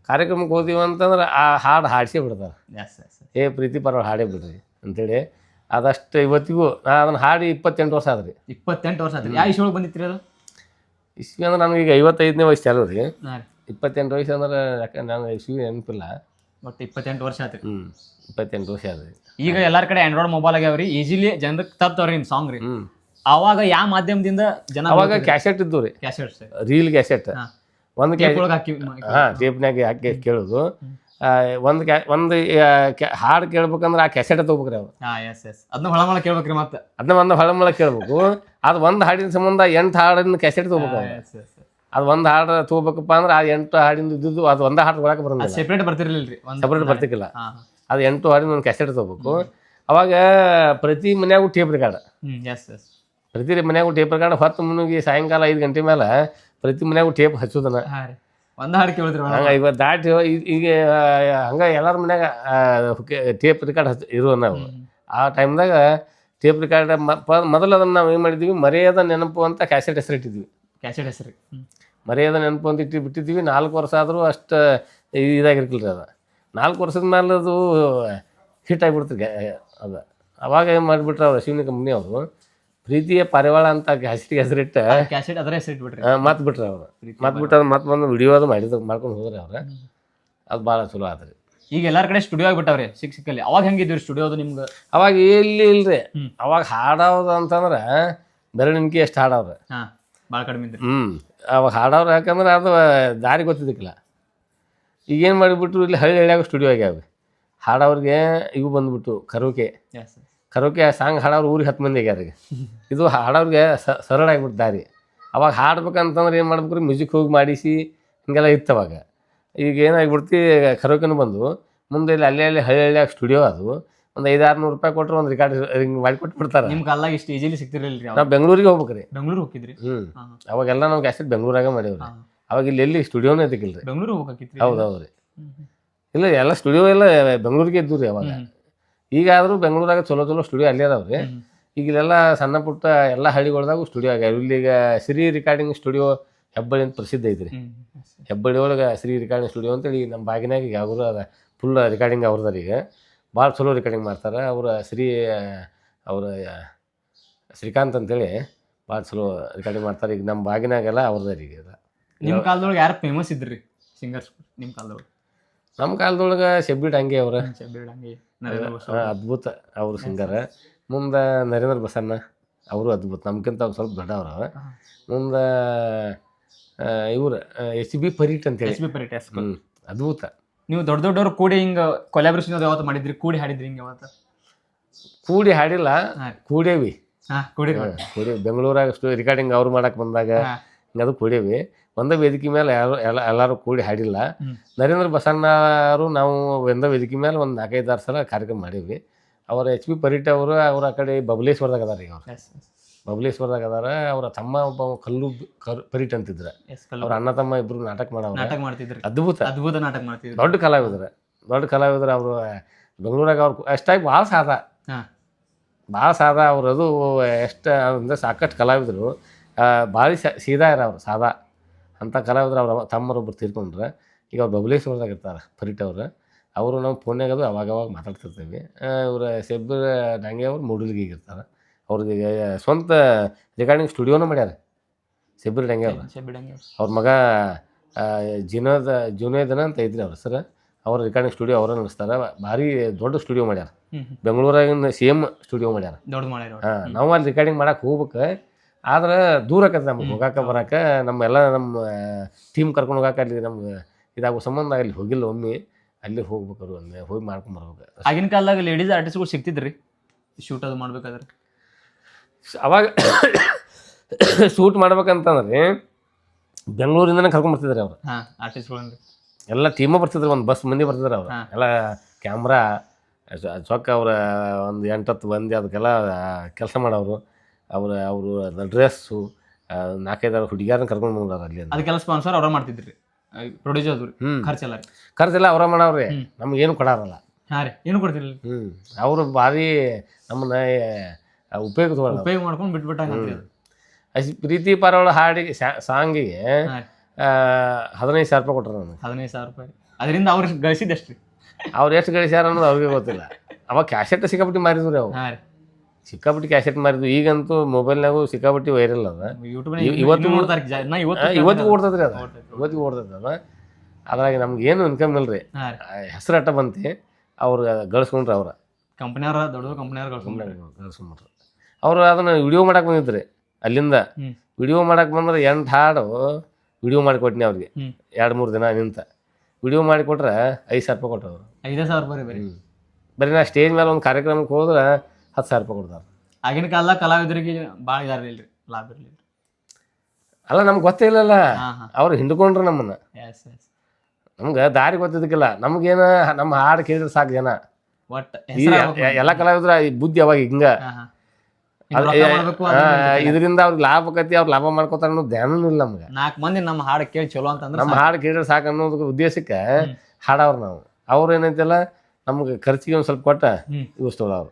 ಕಾರ್ಯಕ್ರಮಕ್ಕೆ ಹೋದೀವಿ ಅಂತಂದ್ರೆ ಆ ಹಾಡು ಹಾಡಿಸೇ ಬಿಡ್ತಾರೆ. ಎಸ್ ಎಸ್ ಏ ಪ್ರೀತಿ ಪರವಾಗಿ ಹಾಡೇ ಬಿಡ್ರಿ ಅಂತೇಳಿ ಅದಷ್ಟು ಇವತ್ತಿಗೂ ನಾನು ಅದನ್ನು ಹಾಡಿ ಇಪ್ಪತ್ತೆಂಟು ವರ್ಷ ಆದ್ರಿ. ಇಪ್ಪತ್ತೆಂಟು ವರ್ಷ ಆದ್ರಿ. ಯಾವ ಇಸ್ವಿ ಒಳಗೆ ಬಂದಿತ್ರಿ ಅದು? ಇಸ್ವಿ ಅಂದ್ರೆ ನನಗೆ ಈಗ ಐವತ್ತೈದನೇ ವಯಸ್ಸು ಚಾಲು ರೀ. ಹಾಂ ಇಪ್ಪತ್ತೆಂಟು ವಯಸ್ಸು ಅಂದ್ರೆ ಯಾಕೆ ನಾನು ಇಸ್ವಿ ನೆನಪಿಲ್ಲ ಒಟ್ಟು ಇಪ್ಪತ್ತೆಂಟು ವರ್ಷ ಆತ್ರಿ. ಹ್ಞೂ ಇಪ್ಪತ್ತೆಂಟು ವರ್ಷ ಆದ್ರಿ. ಈಗ ಎಲ್ಲಾರ ಕಡೆ ಆಂಡ್ರಾಯ್ಡ್ ಮೊಬೈಲ್ ಆಗ್ಯಾವ್ರಿ. ಈಜಿಲಿ ಜನಕ್ಕೆ ತಪ್ಪವ್ರಿ ನಿಮ್ಮ ಸಾಂಗ್ ರೀ. ಹ್ಞೂ ಅವಾಗ ಯಾವ ಮಾಧ್ಯಮದಿಂದ ಜನ ಅವಾಗ ಕ್ಯಾಸೆಟ್ ಇದ್ದು ರೀ. Cassette reel cassette. ಒಂದು ಕ್ಯಾ ಒಳಗೆ ಹಾಕಿ ಹಾಂ ಟೇಪ್ನಾಗೆ ಹಾಕಿ ಕೇಳೋದು. ಒಂದು ಕ್ಯಾ ಒಂದು ಹಾಡು ಕೇಳ್ಬೇಕಂದ್ರೆ ಆ ಕ್ಯಾಸೆಟ್ ತೊಗೋಬೇಕ್ರಿ ಅವ್ರು. ಹಾ ಎಸ್ ಎಸ್ ಅದನ್ನ ಹೊಳ ಮಳ ಕೇಳ್ಬೇಕ್ರಿ ಮತ್ತೆ. ಅದನ್ನ ಒಂದು ಹಳಮಳ ಕೇಳ್ಬೇಕು. ಅದು ಒಂದು ಹಾಡಿನ ಸಂಬಂಧ ಎಂಟು ಹಾಡಿನ ಕ್ಯಾಸೆಟ್ ತಗೋಬೇಕು ಅವ್ರು. ಅದು ಒಂದು ಹಾಡು ತೊಗೋಬೇಕಪ್ಪ ಅಂದ್ರೆ ಆ ಎಂಟು ಹಾಡಿಂದ ಇದ್ದಿದ್ದು ಅದು ಒಂದು ಹಾಡು ತೊಗೊಳಕ್ಕೆ ಬರೋದಿಲ್ಲ ಸೆಪರೇಟ್ ಬರ್ತಿರ್ಲಿಲ್ರಿ. ಒಂದು ಸಪ್ರೇಟ್ ಬರ್ತಿಕ್ಕಿಲ್ಲ ಅದು ಎಂಟು ಹಾಡಿನ ಒಂದು ಕ್ಯಾಸೆಟ್ ತೊಗೋಬೇಕು. ಅವಾಗ ಪ್ರತಿ ಮನ್ಯಾಗೂ tape record hmm yes yes ಪ್ರತಿ ಮನ್ಯಾಗೂ ಟೇಪ್ ರೆಕಾರ್ಡ್ ಹೊತ್ತು ಮುನುಗಿ ಸಾಯಂಕಾಲ ಐದು ಗಂಟೆ ಮೇಲೆ ಪ್ರತಿ ಮನ್ಯಾಗೂ ಟೇಪ್ ಹಚ್ಚೋದನ್ನ. ರೀ. ಒಂದ್ ಹಾಡು ಕೇಳಿದ್ರಿ ಹಂಗ ಇವತ್ತು ದಾಟಿ ಈಗ ಹಂಗ ಎಲ್ಲರ ಮನ್ಯಾಗ ಟೇಪ್ ರೆಕಾರ್ಡ್ ಹಚ್ಚ ಇರುವ ನಾವು. ಆ ಟೈಮ್ದಾಗ ಟೇಪ್ ರೆಕಾರ್ಡ್ ಮೊದಲು ಅದನ್ನ ನಾವು ಏನು ಮಾಡಿದ್ವಿ? ಮರೆಯದ ನೆನಪು ಅಂತ ಕ್ಯಾಸೆಟ್ ಹೆಸರಿಟ್ಟಿದ್ವಿ ಕ್ಯಾಸೆಟ್ ಹೆಸರು. ಮರ್ಯಾದ ಮರೆಯದ ನೆನಪು ಅಂತ ಇಟ್ಟು ಬಿಟ್ಟಿದ್ವಿ. ನಾಲ್ಕು ವರ್ಷ ಆದರೂ ಅಷ್ಟು ಇದಾಗಿರ್ಕಿಲ್ಲ ರೀ ಅದು. ನಾಲ್ಕು ವರ್ಷದ ಮೇಲೆ ಅದು ಹಿಟ್ ಆಗಿಬಿಡ್ತು ಅದು. ಅವಾಗ ಏನು ಮಾಡಿಬಿಟ್ರೆ ಅವ್ರು ಶಿವನ ಕಂಪ್ನಿ ಅವರು ಪ್ರೀತಿಯ ಪರಿವಾಳ ಅಂತ ಹೆಸರಿಗೆ ಹೆಸರಿಟ್ಟು ಕ್ಯಾಸೆಟ್ ಅದರ ಹೆಸರು ಇಟ್ಬಿಟ್ರಿ. ಮತ್ತೆ ಬಿಟ್ರೆ ಅವರು. ಮತ್ ಬಿಟ್ಟು ಮತ್ತೆ ಬಂದು ವಿಡಿಯೋ ಅದು ಮಾಡ್ಕೊಂಡು ಹೋದ್ರಿ ಅವ್ರ. ಅದು ಭಾಳ ಚಲೋ ಆದ್ರಿ ಈಗ ಎಲ್ಲಾರ ಕಡೆ ಸ್ಟುಡಿಯೋ ಆಗ್ಬಿಟ್ಟವ್ರಿ ಸಿಕ್ ಸಿಕ್ಕಲ್ಲಿ. ಅವಾಗ ಹೆಂಗಿದ್ರಿ ಸ್ಟುಡಿಯೋದು ನಿಮ್ಗೆ ಅವಾಗ ಎಲ್ಲಿ ಇಲ್ರಿ. ಅವಾಗ ಹಾಡೋದು ಅಂತಂದ್ರೆ ಬೆರಳಿನ್ಕಿ ಎಷ್ಟು ಹಾಡವ್ರೆ. ಭಾಳ ಕಡಿಮೆ ಹ್ಞೂ ಅವಾಗ ಹಾಡೋರು ಯಾಕಂದ್ರೆ ಅದು ದಾರಿ ಗೊತ್ತಿದ್ದಕ್ಕಿಲ್ಲ. ಈಗೇನು ಮಾಡಿಬಿಟ್ರು ಇಲ್ಲಿ ಹಳ್ಳಿ ಹಳ್ಳಿಯಾಗ ಸ್ಟುಡಿಯೋ ಆಗ್ಯಾವ ಹಾಡೋರಿಗೆ ಇವು ಬಂದ್ಬಿಟ್ಟು ಕರೋಕೆ. ಕರೋಕೆ ಸಾಂಗ್ ಹಾಡೋರು ಊರಿಗೆ ಹತ್ತು ಮಂದಿ ಆಗ್ಯಾರ ಇದು ಹಾಡೋರಿಗೆ ಸ ಸರಳ ಆಗಿಬಿಟ್ಟು ದಾರಿ. ಅವಾಗ ಹಾಡ್ಬೇಕಂತಂದ್ರೆ ಏನು ಮಾಡ್ಬೇಕು ರೀ? ಮ್ಯೂಸಿಕ್ ಹೋಗಿ ಮಾಡಿಸಿ ಹಿಂಗೆಲ್ಲ ಇತ್ತು ಅವಾಗ. ಈಗ ಏನಾಗ್ಬಿಡ್ತಿ ಕರೋಕೆನೂ ಬಂದು ಮುಂದೆ ಇಲ್ಲಿ ಅಲ್ಲೇ ಅಲ್ಲಿ ಹಳ್ಳಿ ಹಳ್ಳಿಯಾಗ ಸ್ಟುಡಿಯೋ ಅದು. ಒಂದು ಐದು ನೂರು ರೂಪಾಯಿ ಕೊಟ್ಟರು ಒಂದು ರೆಕಾರ್ಡ್ ಹಿಂಗೆ ಮಾಡಿಕೊಟ್ಟು ಬಿಡ್ತಾರೆ ನಿಮ್ ಅಲ್ಲ ಇಷ್ಟು ಈಜಿಲಿ ಸಿಗ್ತಿರಲಿಲ್ಲ ನಾವು ಬೆಂಗಳೂರಿಗೆ ಹೋಗ್ಬೇಕು ರೀ ಬೆಂಗಳೂರು ಹೋಗಿದ್ರಿ ಹ್ಞೂ ಅವಾಗೆಲ್ಲ ನಾವು ಕ್ಯಾಸೆಟ್ ಬೆಂಗಳೂರಾಗ ಮಾಡೀವ್ರಿ. ಹಾ. ಅವಾಗ ಇಲ್ಲಿ ಎಲ್ಲಿ ಸ್ಟುಡಿಯೋನೇ ಇದಕ್ಕಿಲ್ಲ ರೀ ಬೆಂಗಳೂರು ಹೋಗಿ ಹೌದು ಹೌದು ರೀ. ಇಲ್ಲ ಎಲ್ಲ ಸ್ಟುಡಿಯೋ ಎಲ್ಲ ಬೆಂಗಳೂರಿಗೆ ಇದ್ದು ರೀ ಅವಾಗ. ಈಗಾದರೂ ಬೆಂಗಳೂರಾಗ ಚಲೋ ಚಲೋ ಸ್ಟುಡಿಯೋ ಅಲ್ಲೇ ಅದಾವ ರೀ. ಈಗ ಇಲ್ಲೆಲ್ಲ ಸಣ್ಣ ಪುಟ್ಟ ಎಲ್ಲ ಹಳ್ಳಿಗಳ್ದಾಗೂ ಸ್ಟುಡಿಯೋ ಆಗ್ಯಾವ ಇಲ್ಲಿಗ ಈಗ ಶ್ರೀ ರಿಕಾರ್ಡಿಂಗ್ ಸ್ಟುಡಿಯೋ ಹೆಬ್ಬಳ್ಳಿ ಅಂತ ಪ್ರಸಿದ್ಧ ಐತ್ರಿ. ಹೆಬ್ಬಳ್ಳಿ ಒಳಗೆ ಶ್ರೀ ರೆಕಾರ್ಡಿಂಗ್ ಸ್ಟುಡಿಯೋ ಅಂತೇಳಿ ನಮ್ಮ ಬಾಗಿನಾಗ ಈಗ ಅವರು ಅದ ಫುಲ್ ರೆಕಾರ್ಡಿಂಗ್ ಅವ್ರದಾರ ಈಗ. ಭಾಳ ಚಲೋ ರೆಕಾರ್ಡಿಂಗ್ ಮಾಡ್ತಾರೆ. ಅವರ ಶ್ರೀ ಅವರ ಶ್ರೀಕಾಂತ್ ಅಂತೇಳಿ ಭಾಳ ಚಲೋ ರೆಕಾರ್ಡಿಂಗ್ ಮಾಡ್ತಾರೆ. ಈಗ ನಮ್ಮ ಬಾಗಿನಾಗೆಲ್ಲ ಅವ್ರದಾರ ಈಗ ಅದ. ನಿಮ್ಮ ಕಾಲದೊಳಗೆ ಯಾರು ಫೇಮಸ್ ಇದ್ರಿ ಸಿಂಗರ್ಸ್ ನಿಮ್ಮ ಕಾಲದೊಳಗೆ? ನಮ್ಮ ಕಾಲದೊಳಗೆ ಶೆಬ್ಬಿಡ್ ಹಂಗೆ ಅವ್ರ. ಶೆಬ್ಬಿಡ್ ಆ, ಅದ್ಭುತ. ಅವರು ಸಿಂಗರ್. ಮುಂದೆ ನರೇಂದ್ರ ಬಸಣ್ಣ ಅವರು ಅದ್ಭುತ. ನಮ್ಗಿಂತ ಅವ್ರು ಸ್ವಲ್ಪ ದೊಡ್ಡವರು. ಮುಂದೆ ಇವ್ರು ಎಚ್ ಬಿ ಪರೀಟ್ ಅಂತೇಳಿ. ಎಸ್ ಬಿ ಪರೀಟ್ ಅದ್ಭುತ. ನೀವು ದೊಡ್ಡ ದೊಡ್ಡವ್ರು ಕೂಡಿ ಹಿಂಗ ಕೊಲಾಬ್ರೇಷನ್ ಯಾವತ್ತು ಮಾಡಿದ್ರಿ? ಕೂಡಿ ಹಾಡಿದ್ರಿ ಹಿಂಗೆ ಯಾವತ್ತು? ಕೂಡಿ ಹಾಡಿಲ್ಲ. ಕೂಡೇವಿ. ಕೂಡಿ ಕೂಡಿ. ಬೆಂಗಳೂರಾಗ ರಿಕಾರ್ಡಿಂಗ್ ಅವ್ರು ಮಾಡಕ್ಕೆ ಬಂದಾಗ ಅದು ಕೂಡೇವಿ. ಒಂದೇ ವೇದಿಕೆ ಮೇಲೆ ಯಾರು ಎಲ್ಲ ಎಲ್ಲರೂ ಕೂಡಿ ಹಾಡಿಲ್ಲ. ನರೇಂದ್ರ ನರೇಂದ್ರ ಬಸಣ್ಣವರು ನಾವು ಒಂದ ವೇದಿಕೆ ಮೇಲೆ ಒಂದು ನಾಲ್ಕೈದಾರು ಸಲ ಕಾರ್ಯಕ್ರಮ ಮಾಡೀವಿ ಅವ್ರ ಎಚ್ ಪಿ ಪರೀಟ್ ಅವರು ಅವ್ರ ಆ ಕಡೆ ಬಬಲೇಶ್ವರದಾಗ ಅದಾರ ಈಗ ಅವ್ರು. ಬಬಲೇಶ್ವರದಾಗ ಅದಾರ. ಅವರ ತಮ್ಮ ಒಬ್ಬ ಕಲ್ಲು ಕರ್ ಪರೀಟ್ ಅಂತಿದ್ರ. ಅವ್ರ ಅಣ್ಣ ತಮ್ಮ ಇಬ್ರು ನಾಟಕ ಮಾಡವ್ರು. ನಾಟಕ ಮಾಡ್ತಿದ್ರಿ. ಅದ್ಭುತ. ಅದ್ಭುತ ನಾಟಕ ಮಾಡ್ತಿದ್ರು. ದೊಡ್ಡ ಕಲಾವಿದ್ರ. ದೊಡ್ಡ ಕಲಾವಿದ್ರ ಅವರು ಬೆಂಗಳೂರಾಗ ಅವ್ರು ಅಷ್ಟಾಗಿ ಭಾಳ ಸಾದ. ಭಾಳ ಸಾದ ಅವ್ರು ಅದು ಎಷ್ಟು ಅಂದ್ರೆ ಸಾಕಷ್ಟು ಕಲಾವಿದರು. ಭಾಳ ಸೀದಾ ಇರ ಅವ್ರು ಸಾದಾ. ಅಂಥ ಕಲಾವಿದ್ರು ಅವ್ರ ತಮ್ಮರೊಬ್ಬರು ತೀರ್ಕೊಂಡ್ರೆ ಈಗ ಅವ್ರು ಬಬಲೇಶ್ವರದಾಗ ಇರ್ತಾರೆ ಪರಿಟ್ ಅವರು. ಅವರು ನಾವು ಫೋನ್ಯಾಗ ಅದು ಅವಾಗ ಅವಾಗ ಮಾತಾಡ್ತಿರ್ತೀವಿ. ಇವರು ಸೆಬ್ಬರ ಡಂಗೆ ಅವ್ರು ಮೂಡಲ್ಗಿಗೆ ಇರ್ತಾರೆ ಅವ್ರಿಗೆ ಸ್ವಂತ ರೆಕಾರ್ಡಿಂಗ್ ಸ್ಟುಡಿಯೋನೂ ಮಾಡ್ಯಾರ. ಸೆಬ್ಬರ ಡಂಗೆ ಅವರು. ಅವ್ರ. ಮಗ ಜಿನೋದ ಜುನೇದನ ಅಂತ ಇದ್ರಿ ಅವ್ರ ಸರ್ ಅವ್ರ ರೆಕಾರ್ಡಿಂಗ್ ಸ್ಟುಡಿಯೋ ಅವರೇ ನಡೆಸ್ತಾರೆ. ಭಾರಿ ದೊಡ್ಡ ಸ್ಟುಡಿಯೋ ಮಾಡ್ಯಾರ. ಬೆಂಗಳೂರಾಗಿನ ಸೇಮ್ ಸ್ಟುಡಿಯೋ ಮಾಡ್ಯಾರ. ಹಾಂ ನಾವು ಅಲ್ಲಿ ರೆಕಾರ್ಡಿಂಗ್ ಮಾಡಕ್ಕೆ ಹೋಗ್ಬೇಕು. ಆದ್ರೆ ದೂರ ಆಕತ್ತೆ ನಮ್ಗೆ ಹೋಗಾಕ ಬರಾಕ ನಮ್ಮ ಎಲ್ಲ ನಮ್ಮ ಟೀಮ್ ಕರ್ಕೊಂಡು ಹೋಗಾಕ ಅಲ್ಲಿ ನಮ್ಗೆ ಇದಾಗೋ ಸಂಬಂಧ ಅಲ್ಲಿ ಹೋಗಿಲ್ಲ ಒಮ್ಮೆ ಅಲ್ಲಿ ಹೋಗ್ಬೇಕಾದ್ರು ಒಮ್ಮೆ ಹೋಗಿ ಮಾಡ್ಕೊಂಡ್ ಬರ್ಬೇಕು. ಆಗಿನ ಕಾಲದಾಗ ಲೇಡೀಸ್ ಆರ್ಟಿಸ್ಟ್ಗಳು ಸಿಗ್ತಿದ್ರಿ? ಶೂಟ್ ಅದು ಮಾಡ್ಬೇಕಾದ್ರೆ? ಅವಾಗ ಶೂಟ್ ಮಾಡ್ಬೇಕಂತಂದ್ರೆ ಬೆಂಗಳೂರಿಂದನೇ ಕರ್ಕೊಂಡು ಬರ್ತಿದ್ರು ಅವ್ರು. ಆರ್ಟಿಸ್ಟ್ಗಳಂದ್ರೆ ಎಲ್ಲ ಟೀಮ ಬರ್ತಿದ್ರು ಒಂದು ಬಸ್ ಮಂದಿ ಬರ್ತಿದ್ರು ಅವ್ರು. ಎಲ್ಲ ಕ್ಯಾಮ್ರಾ ಚೊಕ್ಕ ಅವ್ರ ಒಂದು ಎಂಟತ್ತು ಮಂದಿ ಅದಕ್ಕೆಲ್ಲ ಕೆಲಸ ಮಾಡೋರು ಅವ್ರ ಅವರು ಡ್ರೆಸ್ಸು ನಾಲ್ಕೈದಾರು ಹುಡುಗಿಯಾರನ್ನ ಕರ್ಕೊಂಡು ಬಂದಾರ ಅಲ್ಲಿ ಅದಕ್ಕೆಲ್ಲ ಸ್ಪಾನ್ಸರ್ ಅವ್ರ ಮಾಡ್ತಿದ್ರಿ. ಪ್ರೊಡ್ಯೂಸರ್ ಅದು ಖರ್ಚಲ್ಲ ಖರ್ಚೆಲ್ಲ ಅವ್ರ ಮಾಡವ್ರಿ. ಹ್ಮ್. ನಮ್ಗೇನು ಕೊಡಾರಲ್ಲ. ಹಾಂ ರೀ ಏನು ಕೊಡ್ತಿರಲಿಲ್ಲ ಹ್ಞೂ ಅವರು ಭಾರಿ ನಮ್ಮನ್ನ ಉಪಯೋಗ ಉಪಯೋಗ ಮಾಡ್ಕೊಂಡು ಬಿಟ್ಬಿಟ್ಟಂಗ ಅಷ್ಟು ಪ್ರೀತಿ ಪಾರವಳ ಹಾಡಿಗೆ ಸಾಂಗಿಗೆ ಹದಿನೈದು ಸಾವಿರ ರೂಪಾಯಿ ಕೊಟ್ರು ನನಗೆ ಹದಿನೈದು ಸಾವಿರ ರೂಪಾಯಿ. ಅದರಿಂದ ಅವ್ರು ಗಳಿಸಿದಷ್ಟು ಅವ್ರು ಎಷ್ಟು ಗಳಿಸ್ಯಾರ ಅನ್ನೋದು ಅವ್ರಿಗೆ ಗೊತ್ತಿಲ್ಲ. ಅವಾಗ ಕ್ಯಾಶೆಟ್ ಸಿಕ್ಕಾಪಟ್ಟಿ ಮಾರಿದ್ರು ಅವ್ರು. ಹಾಂ ರೀ. ಸಿಕ್ಕಾಪಟ್ಟಿ ಕ್ಯಾಸೆಟ್ ಮಾರಿದ್ವಿ. ಈಗಂತೂ ಮೊಬೈಲ್ನಾಗೂ ಸಿಕ್ಕಾಪಟ್ಟಿ ವೈರಲ್ ಅದ. ಇವತ್ತು- ಇವತ್ತಿಗೂ ಓಡ್ತದ್ರಿ ಅದ. ಇವತ್ತಿಗೂ ಓಡ್ತದ ಅದ. ಅದ್ರಾಗ ನಮ್ಗೆ ಏನು ಇನ್ಕಮ್ ಇಲ್ಲ ರೀ. ಹೆಸರು ಅಟ್ಟ ಬಂತಿ. ಅವ್ರು ಗಳಿಸ್ಕೊಂಡ್ರಿ ಅವ್ರ. ಕಂಪ್ನಿಯವ್ರ ದೊಡ್ಡ ಕಂಪ್ನಿಯವ್ರ ಗಳಿಸ್ಕೊಂಡ್ರಿ. ಅವರು ಅದನ್ನ ವಿಡಿಯೋ ಮಾಡಕ್ಕೆ ಬಂದಿದ್ರಿ ಅಲ್ಲಿಂದ. ವಿಡಿಯೋ ಮಾಡಕ್ಕೆ ಬಂದ್ರೆ ಎಂಟು ಹಾಡು ವಿಡಿಯೋ ಮಾಡಿಕೊಟ್ಟಿನಿ ಅವ್ರಿಗೆ. ಎರಡು ಮೂರು ದಿನ ನಿಂತ. ವಿಡಿಯೋ ಮಾಡಿಕೊಟ್ರೆ ಐದು ಸಾವಿರ ರೂಪಾಯಿ ಕೊಟ್ಟರು ಐದೇ ಸಾವಿರ ರೂಪಾಯಿ ಬರೀ. ಬರೀ ನಾ ಸ್ಟೇಜ್ ಮೇಲೆ ಒಂದು ಕಾರ್ಯಕ್ರಮಕ್ಕೆ ಹೋದ್ರೆ ಹತ್ತು ಸಾವಿರ ರೂಪಾಯಿ ಕೊಡ್ತಾರೆ. ಆಗಿನ ಕಾಲದಾಗ ಕಲಾವಿದರಿಗೆ ಭಾಳ ಇದಾರಿಲ್ರಿ ಲಾಭ ಇರಲಿಲ್ಲ ಅಲ್ಲ ನಮ್ಗೆ ಗೊತ್ತೇ ಇಲ್ಲಲ್ಲ. ಅವ್ರು ಹಿಂದ್ಕೊಂಡ್ರು ನಮ್ಮನ್ನ. ಎಸ್ ಎಸ್ ನಮ್ಗೆ ದಾರಿ ಗೊತ್ತಿದ್ದಕ್ಕಿಲ್ಲ. ನಮಗೇನ ನಮ್ಮ ಹಾಡು ಕೇಳಿದ್ರೆ ಸಾಕು ಜನ. ಒಟ್ಟು ಎಲ್ಲ ಕಲಾವಿದ್ರ ಈ ಬುದ್ಧಿ ಅವಾಗ ಹಿಂಗ. ಇದರಿಂದ ಅವ್ರ ಲಾಭ ಆಕತಿ ಅವ್ರು ಲಾಭ ಮಾಡ್ಕೋತಾರ ಅನ್ನೋ ಧ್ಯಾನನೂ ಇಲ್ಲ ನಮ್ಗೆ. ನಾಲ್ಕು ಮಂದಿ ನಮ್ಮ ಹಾಡು ಕೇಳಿ ಚಲೋ ಅಂತಂದ್ರೆ ನಮ್ಮ ಹಾಡು ಕೇಳಿದ್ರೆ ಸಾಕು ಅನ್ನೋದಕ್ಕೆ ಉದ್ದೇಶಕ್ಕೆ ಹಾಡವ್ರು ನಾವು. ಅವ್ರು ಏನೈತಿಲ್ಲ ನಮ್ಗೆ ಖರ್ಚಿಗೆ ಒಂದು ಸ್ವಲ್ಪ ಕೊಟ್ಟ ಇವಸ್ತವ್ರು ಅವರು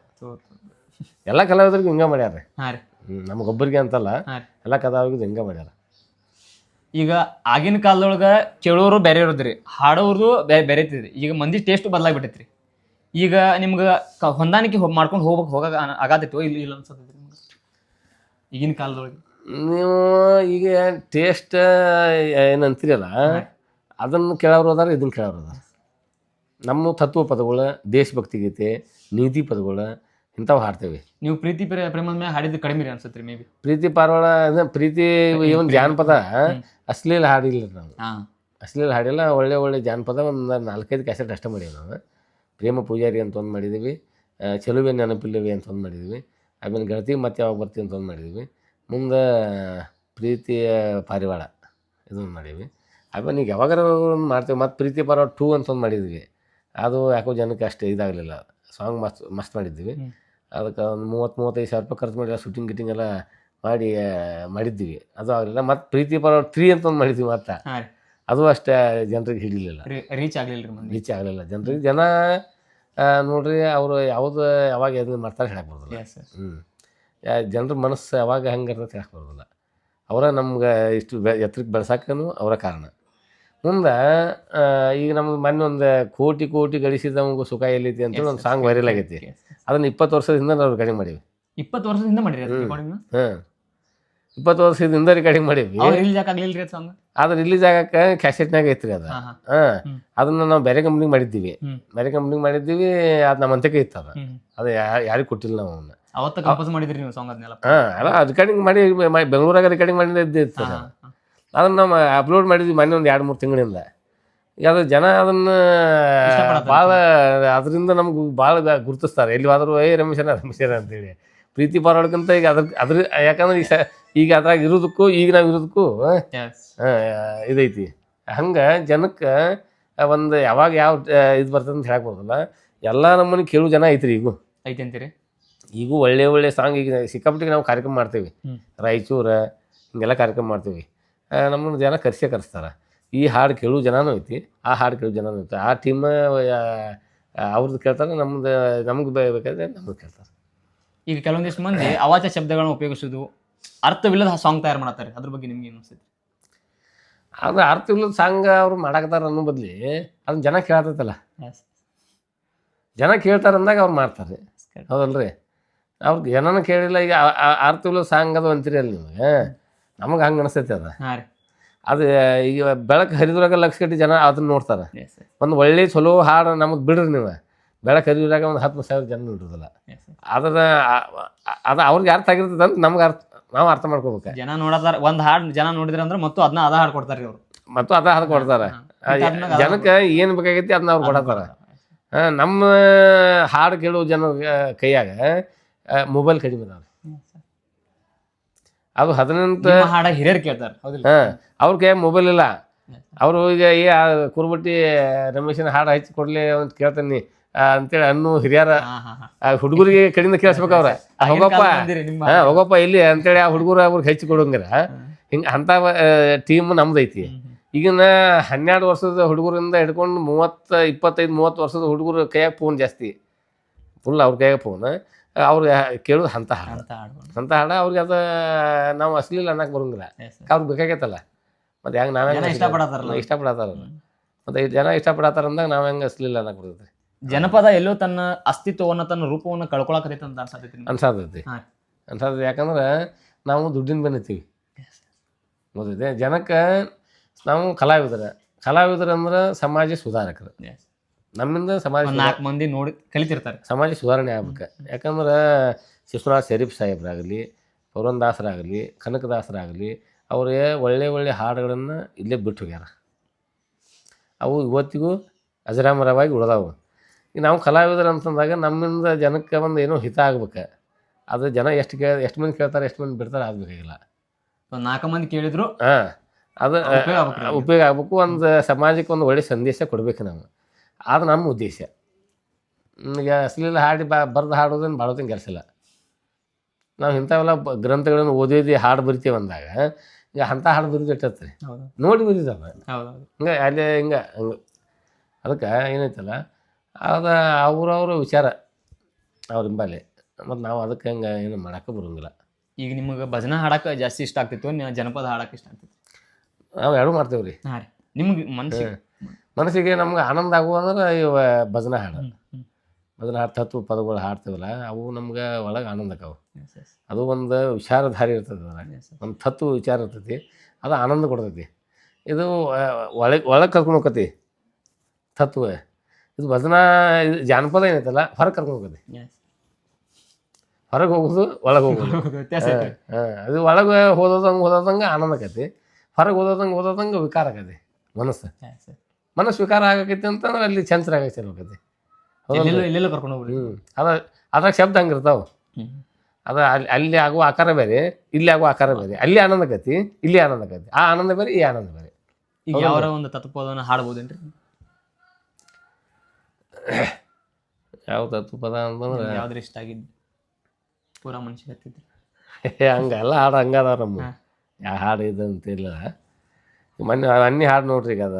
ಎಲ್ಲ ಕಲಾವಿದ್ರಿಗೆ ಹಿಂಗೆ ಮಾಡ್ಯಾರ. ಹಾ ರೀ. ನಮಗೊಬ್ಬರಿಗೆ ಅಂತಲ್ಲ ಎಲ್ಲ ಕಲಾವಿದ್ರು ಹಿಂಗೆ ಮಾಡ್ಯಾರ. ಈಗ ಆಗಿನ ಕಾಲದೊಳಗೆ ಕೇಳೋರು ಬೇರೆ ಇರೋದ್ರಿ ಹಾಡೋರು ಬೇರೆ ಬೇರೆ ಈಗ ಮಂದಿ ಟೇಸ್ಟ್ ಬದಲಾಗ್ಬಿಟ್ಟೈತ್ರಿ. ಈಗ ನಿಮ್ಗೆ ಕ- ಹೊಂದಾಣಿಕೆ ಹೋಗಿ ಮಾಡ್ಕೊಂಡು ಹೋಗ್ಬೇಕು ಹೋಗಾಗ ಆಗತ್ತಿತ್ತು ಇಲ್ಲ ಇಲ್ಲ ಅನ್ಸತ್ತೈತಿ ನಿಮ್ಗೆ? ಈಗಿನ ಕಾಲದೊಳಗೆ? ನೀವು ಈಗ ಟೇಸ್ಟ್ ಏನಂತೀರಲ್ಲ ಅದನ್ನು ಕೇಳೋರು ಅದಾರ ಇದನ್ನು ಕೇಳೋರು ಅದಾರ. ನಮ್ಮ ತತ್ವ ಪದಗಳು ದೇಶಭಕ್ತಿ ಗೀತೆ ನೀತಿ ಪದಗಳು ಇಂಥವು ಹಾಡ್ತೇವೆ. ನೀವು ಪ್ರೀತಿ ಪ್ರೇಮ ಪ್ರೇಮದ ಮೇಲೆ ಹಾಡಿದ್ದು ಕಡಿಮೆ ರೀ ಅನ್ಸುತ್ತೆ ಮೇ ಬಿ ಪ್ರೀತಿ ಪಾರ್ವಳ ಅಂದ್ರೆ ಪ್ರೀತಿ ಇವನ್ ಜಾನಪದ ಅಶ್ಲೀಲ ಹಾಡಿಲ್ಲ ನಾವು. ಅಸ್ಲೀಲ್ ಅಶ್ಲೀಲ ಹಾಡಿಲ್ಲ ಒಳ್ಳೆ ಒಳ್ಳೆ ಜಾನಪದ ಒಂದು ನಾಲ್ಕೈದು ಕ್ಯಾಸೆಟ್ ಅಷ್ಟೇ ಮಾಡೀವಿ ನಾವು. ಪ್ರೇಮ ಪೂಜಾರಿ ಅಂತ ಒಂದು ಮಾಡಿದ್ದೀವಿ ಚಲುವೆ ನೆನಪಿಲ್ಲವೆ ಅಂತ ಒಂದು ಮಾಡಿದ್ದೀವಿ ಆಮೇಲೆ ಗೆಳತಿ ಮತ್ತೆ ಯಾವಾಗ ಬರ್ತೀವಿ ಅಂತ ಒಂದು ಮಾಡಿದ್ದೀವಿ ಮುಂದೆ ಪ್ರೀತಿಯ ಪಾರಿವಾಳ ಇದೊಂದು ಮಾಡೀವಿ ಆಮೇಲೆ ಈಗ ಯಾವಾಗಾರ ಒಂದು ಮಾಡ್ತೀವಿ ಮತ್ತು ಪ್ರೀತಿ ಪಾರಿವಾಳ ಟೂ ಅಂತ ಒಂದು ಮಾಡಿದ್ವಿ. ಅದು ಯಾಕೋ ಜನಕ್ಕೆ ಅಷ್ಟು ಇದಾಗಲಿಲ್ಲ. ಸಾಂಗ್ ಮಸ್ತ್ ಮಸ್ತ್ ಮಾಡಿದ್ವಿ. ಅದಕ್ಕೆ ಒಂದು ಮೂವತ್ತು ಮೂವತ್ತೈದು ಸಾವಿರ ರೂಪಾಯಿ ಖರ್ಚು ಮಾಡಿ ಶೂಟಿಂಗ್ ಗಿಟಿಂಗ್ ಎಲ್ಲ ಮಾಡಿ ಮಾಡಿದ್ವಿ. ಅದು ಆಗಲಿಲ್ಲ. ಮತ್ತು ಪ್ರೀತಿ ಪರ ತ್ರೀ ಅಂತ ಒಂದು ಮಾಡಿದ್ವಿ ಮತ್ತೆ ಅದು ಅಷ್ಟೇ ಜನರಿಗೆ ಹಿಡಿಲಿಲ್ಲ. ರೀಚ್ ಆಗಲಿಲ್ಲ ರೀಚ್ ಆಗಲಿಲ್ಲ. ಜನರಿಗೆ ಜನ ನೋಡಿರಿ ಅವರು ಯಾವುದು ಯಾವಾಗ ಎದು ಮಾಡ್ತಾರೆ ಹೇಳಕ್ಕೆ ಬರೋದಿಲ್ಲ. ಹ್ಞೂ ಜನರ ಮನಸ್ಸು ಯಾವಾಗ ಹೆಂಗೆ ಇರ್ತದೆ ಹೇಳಕ್ಕೆ ಬರೋದಿಲ್ಲ. ಅವರ ನಮ್ಗೆ ಇಷ್ಟು ಬೆ ಎತ್ತರಕ್ಕೆ ಬೆಳ್ಸಕ್ಕೂ ಅವರ ಕಾರಣ. ಮುಂದೆ ಈಗ ನಮ್ಗೆ ಮೊನ್ನೆ ಒಂದು ಕೋಟಿ ಕೋಟಿ ಗಳಿಸಿದವಂಗೂ ಸುಖ ಎಲ್ಲೈತಿ ಅಂತ ಒಂದು ಸಾಂಗ್ ವೈರಲ್ ಆಗೈತಿ. ಅದನ್ನ ಇಪ್ಪತ್ತು ವರ್ಷದಿಂದ ನಾವು ರೆಕಾರ್ಡಿಂಗ್ ಮಾಡೀವಿ. ಇಪ್ಪತ್ತು ವರ್ಷದಿಂದ ಮಾಡಿರಿ ಹಾಂ. ಇಪ್ಪತ್ತು ವರ್ಷದಿಂದ ರೆಕಾರ್ಡಿಂಗ್ ಮಾಡೀವಿ. ಆದ್ರೆ ರಿಲೀಸ್ ಆಗಕ್ಕೆ ಕ್ಯಾಸೆಟ್ನಾಗ ಐತ್ರಿ ಅದ. ಹಾ. ಅದನ್ನು ನಾವು ಬೇರೆ ಕಂಪ್ನಿಗೆ ಮಾಡಿದ್ದೀವಿ. ಬೇರೆ ಕಂಪ್ನಿಗೆ ಮಾಡಿದ್ದೀವಿ ಅದು ನಮ್ಮ ಅಂತಕ್ಕೆ ಇತ್ತು ಅದ. ಅದು ಯಾರಿಗೆ ಕೊಟ್ಟಿಲ್ಲ ನಾವು ಅವನ್ನ. ಅವತ್ತ ಕಂಪೋಸ್ ಮಾಡಿದ್ರಿ ನೀವು ಸಾಂಗ್ ಅದನ್ನೆಲ್ಲ? ಹಾ ಅಲ್ಲ ರೆಕಾರ್ಡಿಂಗ್ ಮಾಡಿ ಬೆಂಗಳೂರಾಗ ರೆಕಾರ್ಡಿಂಗ್ ಮಾಡಿದ್ದೆ ಇತ್ತು. ಅದನ್ನ ನಾವು ಅಪ್ಲೋಡ್ ಮಾಡಿದ್ವಿ ಮೊನ್ನೆ ಒಂದು ಎರಡು ಮೂರು ತಿಂಗಳಿಂದ. ಈಗ ಅದು ಜನ ಅದನ್ನು. ಭಾಳ ಅದರಿಂದ ನಮ್ಗೆ ಭಾಳ ಗುರುತಿಸ್ತಾರೆ. ಎಲ್ಲಿ ಆದರೂ ಏ ರಮೇಶನ ರಮೇಶನ ಅಂತೇಳಿ. ಪ್ರೀತಿ ಪಾರಾಡೋಕ್ಕಿಂತ ಈಗ ಅದ್ರ ಅದ್ರ ಯಾಕಂದ್ರೆ ಈಗ ಈಗ ಅದ್ರಾಗ ಇರೋದಕ್ಕೂ ಈಗ ನಾವು ಇರೋದಕ್ಕೂ ಇದೈತಿ. ಹಂಗೆ ಜನಕ್ಕೆ ಒಂದು ಯಾವಾಗ ಯಾವ ಇದು ಬರ್ತದೆ ಅಂತ ಹೇಳಕ್ ಬರೋದಿಲ್ಲ ಎಲ್ಲ ನಮ್ಮನೆ ಕೇಳೋ ಜನ ಐತ್ರಿ ಈಗೂ. ಐತಿ ಅಂತೀರಿ? ಈಗೂ ಒಳ್ಳೆ ಒಳ್ಳೆ ಸಾಂಗ್ ಈಗ ಸಿಕ್ಕಾಪಟ್ಟಿಗೆ ನಾವು ಕಾರ್ಯಕ್ರಮ ಮಾಡ್ತೀವಿ. ರಾಯಚೂರು ಹಿಂಗೆಲ್ಲ ಕಾರ್ಯಕ್ರಮ ಮಾಡ್ತೀವಿ. ನಮ್ಮನ್ನ ಜನ ಕರ್ಸೇ ಕರೆಸ್ತಾರೆ. ಈ ಹಾಡು ಕೇಳೋ ಜನನೂ ಐತಿ ಆ ಹಾಡು ಕೇಳೋ ಜನನೂ ಐತಿ. ಆ ಟೀಮ್ ಅವ್ರದ್ದು ಕೇಳ್ತಾರೆ ನಮ್ದು ನಮ್ಗೆ ಬೇಕಾದ್ರೆ ನಮ್ಗೆ ಕೇಳ್ತಾರೆ. ಈಗ ಕೆಲವೊಂದಿಷ್ಟು ಮಂದಿ ಅವಾಚ ಶಬ್ದಗಳನ್ನು ಉಪಯೋಗಿಸೋದು ಅರ್ಥವಿಲ್ಲದ ಸಾಂಗ್ ತಯಾರು ಮಾಡ್ತಾರೆ ಅದ್ರ ಬಗ್ಗೆ ನಿಮ್ಗೆ ಏನು ಅನಿಸುತ್ತೆ? ಅದು ಅರ್ಥವಿಲ್ಲದ ಸಾಂಗ್ ಅವ್ರು ಮಾಡಾಕತ್ತಾರ ಅನ್ನೋ ಬದಲಿ ಅದನ್ನ ಜನ ಕೇಳತ್ತಲ್ಲ. ಎಸ್ ಜನ ಕೇಳ್ತಾರೆ ಅಂದಾಗ ಅವ್ರು ಮಾಡ್ತಾರೆ. ಹೌದಲ್ರಿ? ಅವ್ರಿಗೆ ಜನನ ಕೇಳಿಲ್ಲ ಈಗ ಅರ್ಥವಿಲ್ಲದ ಸಾಂಗ್ ಅದು ಅಂತೀರಿ ಅಲ್ಲಿ ನಿಮಗೆ ನಮಗೆ ಹಂಗೆ ಅನಿಸ್ತೈತಿ ಅದು. ಹಾಂ ರೀ. ಅದು ಈಗ ಬೆಳಕು ಹರಿದ್ರಾಗ ಲಕ್ಷ ಕಟ್ಟಿ ಜನ ಅದನ್ನ ನೋಡ್ತಾರೆ. ಎಸ್ ಒಂದು ಒಳ್ಳೆ ಚಲೋ ಹಾಡು ನಮಗೆ ಬಿಡ್ರಿ ನೀವು. ಬೆಳಕು ಹರಿದ್ರಾಗ ಒಂದು ಹತ್ತು ಸಾವಿರ ಜನ ನೋಡಿರೋದಿಲ್ಲ ಎಸ್ ಅದನ್ನ ಅದು ಅವ್ರಿಗೆ ಅರ್ಥ ಆಗಿರ್ತದೆ ಅಂತ ನಮ್ಗೆ ಅರ್ಥ ನಾವು ಅರ್ಥ ಮಾಡ್ಕೋಬೇಕು. ಜನ ನೋಡತಾರ ಒಂದು ಹಾಡು ಜನ ನೋಡಿದ್ರೆ ಅಂದ್ರೆ ಮತ್ತು ಅದನ್ನ ಅದ ಹಾಡ್ ಕೊಡ್ತಾರೆ ಅವರು. ಮತ್ತು ಅದ ಹಾಡು ಕೊಡ್ತಾರೆ. ಜನಕ್ಕೆ ಏನು ಬೇಕಾಗೈತಿ ಅದನ್ನ ಅವ್ರು ಕೊಡತಾರೆ. ನಮ್ಮ ಹಾಡು ಕೇಳುವ ಜನ ಕೈಯಾಗ ಮೊಬೈಲ್ ಕಡಿಮೆ ಅದಾವ ಅದು ಹದಿನೆಂಟು ಹಾಡ ಹಿರಿಯರು ಕೇಳ್ತಾರೆ. ಹೌದಿಲ್ಲ? ಹಾಂ ಅವ್ರ ಕೈಯಾಗ ಮೊಬೈಲ್ ಇಲ್ಲ. ಅವರು ಈಗ ಈ ಕುರುಬಟ್ಟಿ ರಮೇಶನ ಹಾಡು ಹಚ್ಚಿ ಕೊಡ್ಲಿ ಅಂತ ಕೇಳ್ತಾನೆ. ಅಂತೇಳಿ ಅನ್ನು ಹಿರಿಯರ ಹುಡುಗರಿಗೆ ಕಡಿಂದ ಕೇಳಿಸ್ಬೇಕು ಅವ್ರ. ಹೋಗಪ್ಪ. ಹಾ ಹೋಗಪ್ಪ ಇಲ್ಲಿ ಅಂತೇಳಿ ಆ ಹುಡುಗರು ಅವ್ರಿಗೆ ಹೆಚ್ಚು ಕೊಡಂಗಿರ. ಹಿಂಗ ಅಂಥ ಟೀಮ್ ನಮ್ದೈತಿ. ಈಗಿನ ಹನ್ನೆರಡು ವರ್ಷದ ಹುಡುಗರಿಂದ ಹಿಡ್ಕೊಂಡು ಮೂವತ್ತು ಇಪ್ಪತ್ತೈದು ಮೂವತ್ತು ವರ್ಷದ ಹುಡುಗರು ಕೈಯಾಗ ಫೋನ್ ಜಾಸ್ತಿ. ಫುಲ್ ಅವ್ರ ಕೈಯಾಗ ಫೋನ್ ಅವ್ರು ಕೇಳೋದು ಹಂತ ಹಾಡು ಅಂತ ಹಾಡ ಅಂಥ ಹಾಡು ಅವ್ರಿಗೆ ಅದು ನಾವು ಅಶ್ಲೀಲ ಅನ್ನಕ್ಕೆ ಬರೋಂಗಿಲ್ಲ. ಅವ್ರಿಗೆ ಬೇಕಾಗೈತಲ್ಲ. ಮತ್ತೆ ಹೆಂಗೆ ನಾವೇ ಜನ ಇಷ್ಟಪಡತ್ತಾರಲ್ಲ ಮತ್ತು ಜನ ಇಷ್ಟಪಡತ್ತಾರ ಅಂದಾಗ ನಾವು ಹೆಂಗೆ ಅಶ್ಲೀಲ ಅನ್ನಕ್ಕೆ ಬರ್ತೈತಿ ಜನಪದ ಎಲ್ಲೋ ತನ್ನ ಅಸ್ತಿತ್ವವನ್ನು ತನ್ನ ರೂಪವನ್ನ ಕಳ್ಕೊಳಕತೈತೆ ಅಂತ ಅನ್ಸತೈತಿ. ಅನ್ಸಾತೈತಿ. ಅನ್ಸಾತೈತಿ. ಯಾಕಂದ್ರೆ ನಾವು ದುಡ್ಡಿನ ಬೆನ್ನತ್ತೀವಿ ಗೊತ್ತೈತೆ ಜನಕ್ಕೆ ನಾವು ಕಲಾವಿದರ. ಕಲಾವಿದರು ಅಂದ್ರೆ ಸಮಾಜ ಸುಧಾರಕರು. ನಮ್ಮಿಂದ ಸಮಾಜ ನಾಲ್ಕು ಮಂದಿ ನೋಡಿ ಕಲಿತಿರ್ತಾರೆ. ಸಮಾಜ ಸುಧಾರಣೆ ಆಗ್ಬೇಕು. ಯಾಕಂದ್ರೆ ಶಿಶುನಾಥ್ ಶರೀಫ್ ಸಾಹೇಬ್ರಾಗಲಿ ಪೌರಂದಾಸರಾಗಲಿ ಕನಕದಾಸರಾಗಲಿ ಅವರೇ ಒಳ್ಳೆ ಒಳ್ಳೆ ಹಾಡುಗಳನ್ನು ಇಲ್ಲೇ ಬಿಟ್ಟು ಹೋಗ್ಯಾರ. ಅವು ಇವತ್ತಿಗೂ ಅಜರಾಮರವಾಗಿ ಉಳಿದಾವು. ಈಗ ನಾವು ಕಲಾವಿದರು ಅಂತಂದಾಗ ನಮ್ಮಿಂದ ಜನಕ್ಕೆ ಒಂದು ಏನೋ ಹಿತ ಆಗ್ಬೇಕು. ಅದು ಜನ ಎಷ್ಟು ಕೇಳ ಎಷ್ಟು ಮಂದಿ ಕೇಳ್ತಾರೆ ಎಷ್ಟು ಮಂದಿ ಬಿಡ್ತಾರೆ ಆಗಬೇಕಾಗಿಲ್ಲ. ನಾಲ್ಕು ಮಂದಿ ಕೇಳಿದರು ಹಾಂ ಅದು ಉಪಯೋಗ ಆಗ್ಬೇಕು. ಒಂದು ಸಮಾಜಕ್ಕೆ ಒಂದು ಒಳ್ಳೆ ಸಂದೇಶ ಕೊಡ್ಬೇಕು ನಾವು. ಅದು ನಮ್ಮ ಉದ್ದೇಶ. ಈಗ ಅಶ್ಲೀಲ ಹಾಡಿ ಬಾ ಬರ್ದು ಹಾಡೋದನ್ನು ಬಾಳೋದನ್ನು ಕೆಲಸ ಇಲ್ಲ ನಾವು ಇಂಥವೆಲ್ಲ ಗ್ರಂಥಗಳನ್ನು ಓದೋದಿ ಹಾಡು ಬರಿತೀವಿ ಅಂದಾಗ ಈಗ ಅಂಥ ಹಾಡು ಬರಿದು ಇಟ್ಟತ್ತೆ ರೀ ನೋಡಿ ಬರೀದವ. ಹಿಂಗೆ ಅಲ್ಲೇ ಹಿಂಗೆ ಹಂಗೆ. ಅದಕ್ಕೆ ಏನೈತಲ್ಲ ಅದು ಅವ್ರವ್ರ ವಿಚಾರ ಅವ್ರ ಹಿಂಬಾಲೆ. ಮತ್ತು ನಾವು ಅದಕ್ಕೆ ಹಂಗೆ ಏನು ಮಾಡೋಕ್ಕೆ ಬರೋಂಗಿಲ್ಲ. ಈಗ ನಿಮಗೆ ಭಜನೆ ಹಾಡಕ್ಕೆ ಜಾಸ್ತಿ ಇಷ್ಟ ಆಗ್ತಿತ್ತು ನೀವು ಜನಪದ ಹಾಡಕ್ಕೆ ಇಷ್ಟ ಆಗ್ತಿತ್ತು? ನಾವು ಎರಡು ಮಾಡ್ತೇವೆ ರೀ ಹಾಂ ರೀ. ನಿಮ್ಗೆ ಮನ್ಸಿಗೆ ಮನಸ್ಸಿಗೆ ನಮ್ಗೆ ಆನಂದ ಆಗುವ ಅಂದ್ರೆ ಇವ ಭಜನೆ ಹಾಡು. ಭಜನೆ ಹತ್ತು ಹತ್ತು ಪದಗಳು ಹಾಡ್ತೀವಲ್ಲ ಅವು ನಮ್ಗೆ ಒಳಗೆ ಆನಂದ yes. ಅದು ಒಂದು ವಿಚಾರಧಾರಿ ಇರ್ತದೆ ಅದ್ರಾಗ. ಒಂದು ತತ್ವ ವಿಚಾರ ಇರ್ತೈತಿ ಅದು ಆನಂದ ಕೊಡ್ತೈತಿ. ಇದು ಒಳಗೆ ಒಳಗೆ ಕರ್ಕೊಂಡು ಹೋಗತಿ ತತ್ವ. ಇದು ಭಜನಾ ಇದು ಜಾನಪದ ಏನೈತಲ್ಲ ಹೊರಗೆ ಕರ್ಕೊಂಡು ಹೋಗತಿ ಹೊರಗೆ ಹೋಗೋದು ಒಳಗೆ ಹೋಗೋದು. ಹಾಂ ಅದು ಒಳಗೆ ಓದೋದಂಗೆ ಓದೋದಂಗೆ ಆನಂದ ಆಕತಿ ಹೊರಗೆ ಓದೋದಂಗೆ ಓದೋದಂಗೆ ವಿಕಾರ ಆಕತಿ ಮನಸ್ಸು. ಮನಸ್ಸು ಸ್ವೀಕಾರ ಆಗಕೈತಿ ಅಂತಂದ್ರೆ ಅಲ್ಲಿ ಚಂದ್ರ ಆಗೈತಿ ಹೋಗತಿ ಇಲ್ಲೆಲ್ಲ ಎಲ್ಲೆಲ್ಲೋ ಕರ್ಕೊಂಡು ಹೋಗ್ರಿ ಹ್ಞೂ ಅದ ಅದ್ರಾಗ ಶಬ್ದ ಹಂಗಿರ್ತಾವೆ. ಅದ ಅಲ್ಲಿ ಅಲ್ಲಿ ಆಗುವ ಆಕಾರ ಬೇರೆ ಇಲ್ಲಿ ಆಗುವ ಆಕಾರ ಬೇರೆ. ಅಲ್ಲಿ ಆನಂದ ಆಕತಿ ಇಲ್ಲಿ ಆನಂದ ಆಕತಿ ಆ ಆನಂದ ಬೇರೆ ಈ ಆನಂದ ಬೇರೆ. ಈಗ ಯಾವಾರ ಒಂದು ತತ್ವಪದವನ್ನು ಹಾಡ್ಬೋದೇನ್ರಿ? ಯಾವ ತತ್ವ ಪದ ಅಂತಂದ್ರೆ ಯಾವ್ದ್ರ ಇಷ್ಟ ಆಗಿದ್ದು? ಪೂರಾ ಮನುಷ್ಯ ಹತ್ತಿದ್ರಿ. ಹಂಗಲ್ಲ ಹಾಡು ಹಂಗದಾವ ನಮ್ಮ. ಹಾ. ಯಾವ ಹಾಡು ಇದಂತಿಲ್ಲ ಮೊನ್ನೆ ಅನ್ನಿ ಹಾಡು ನೋಡ್ರಿ ಈಗ ಅದ.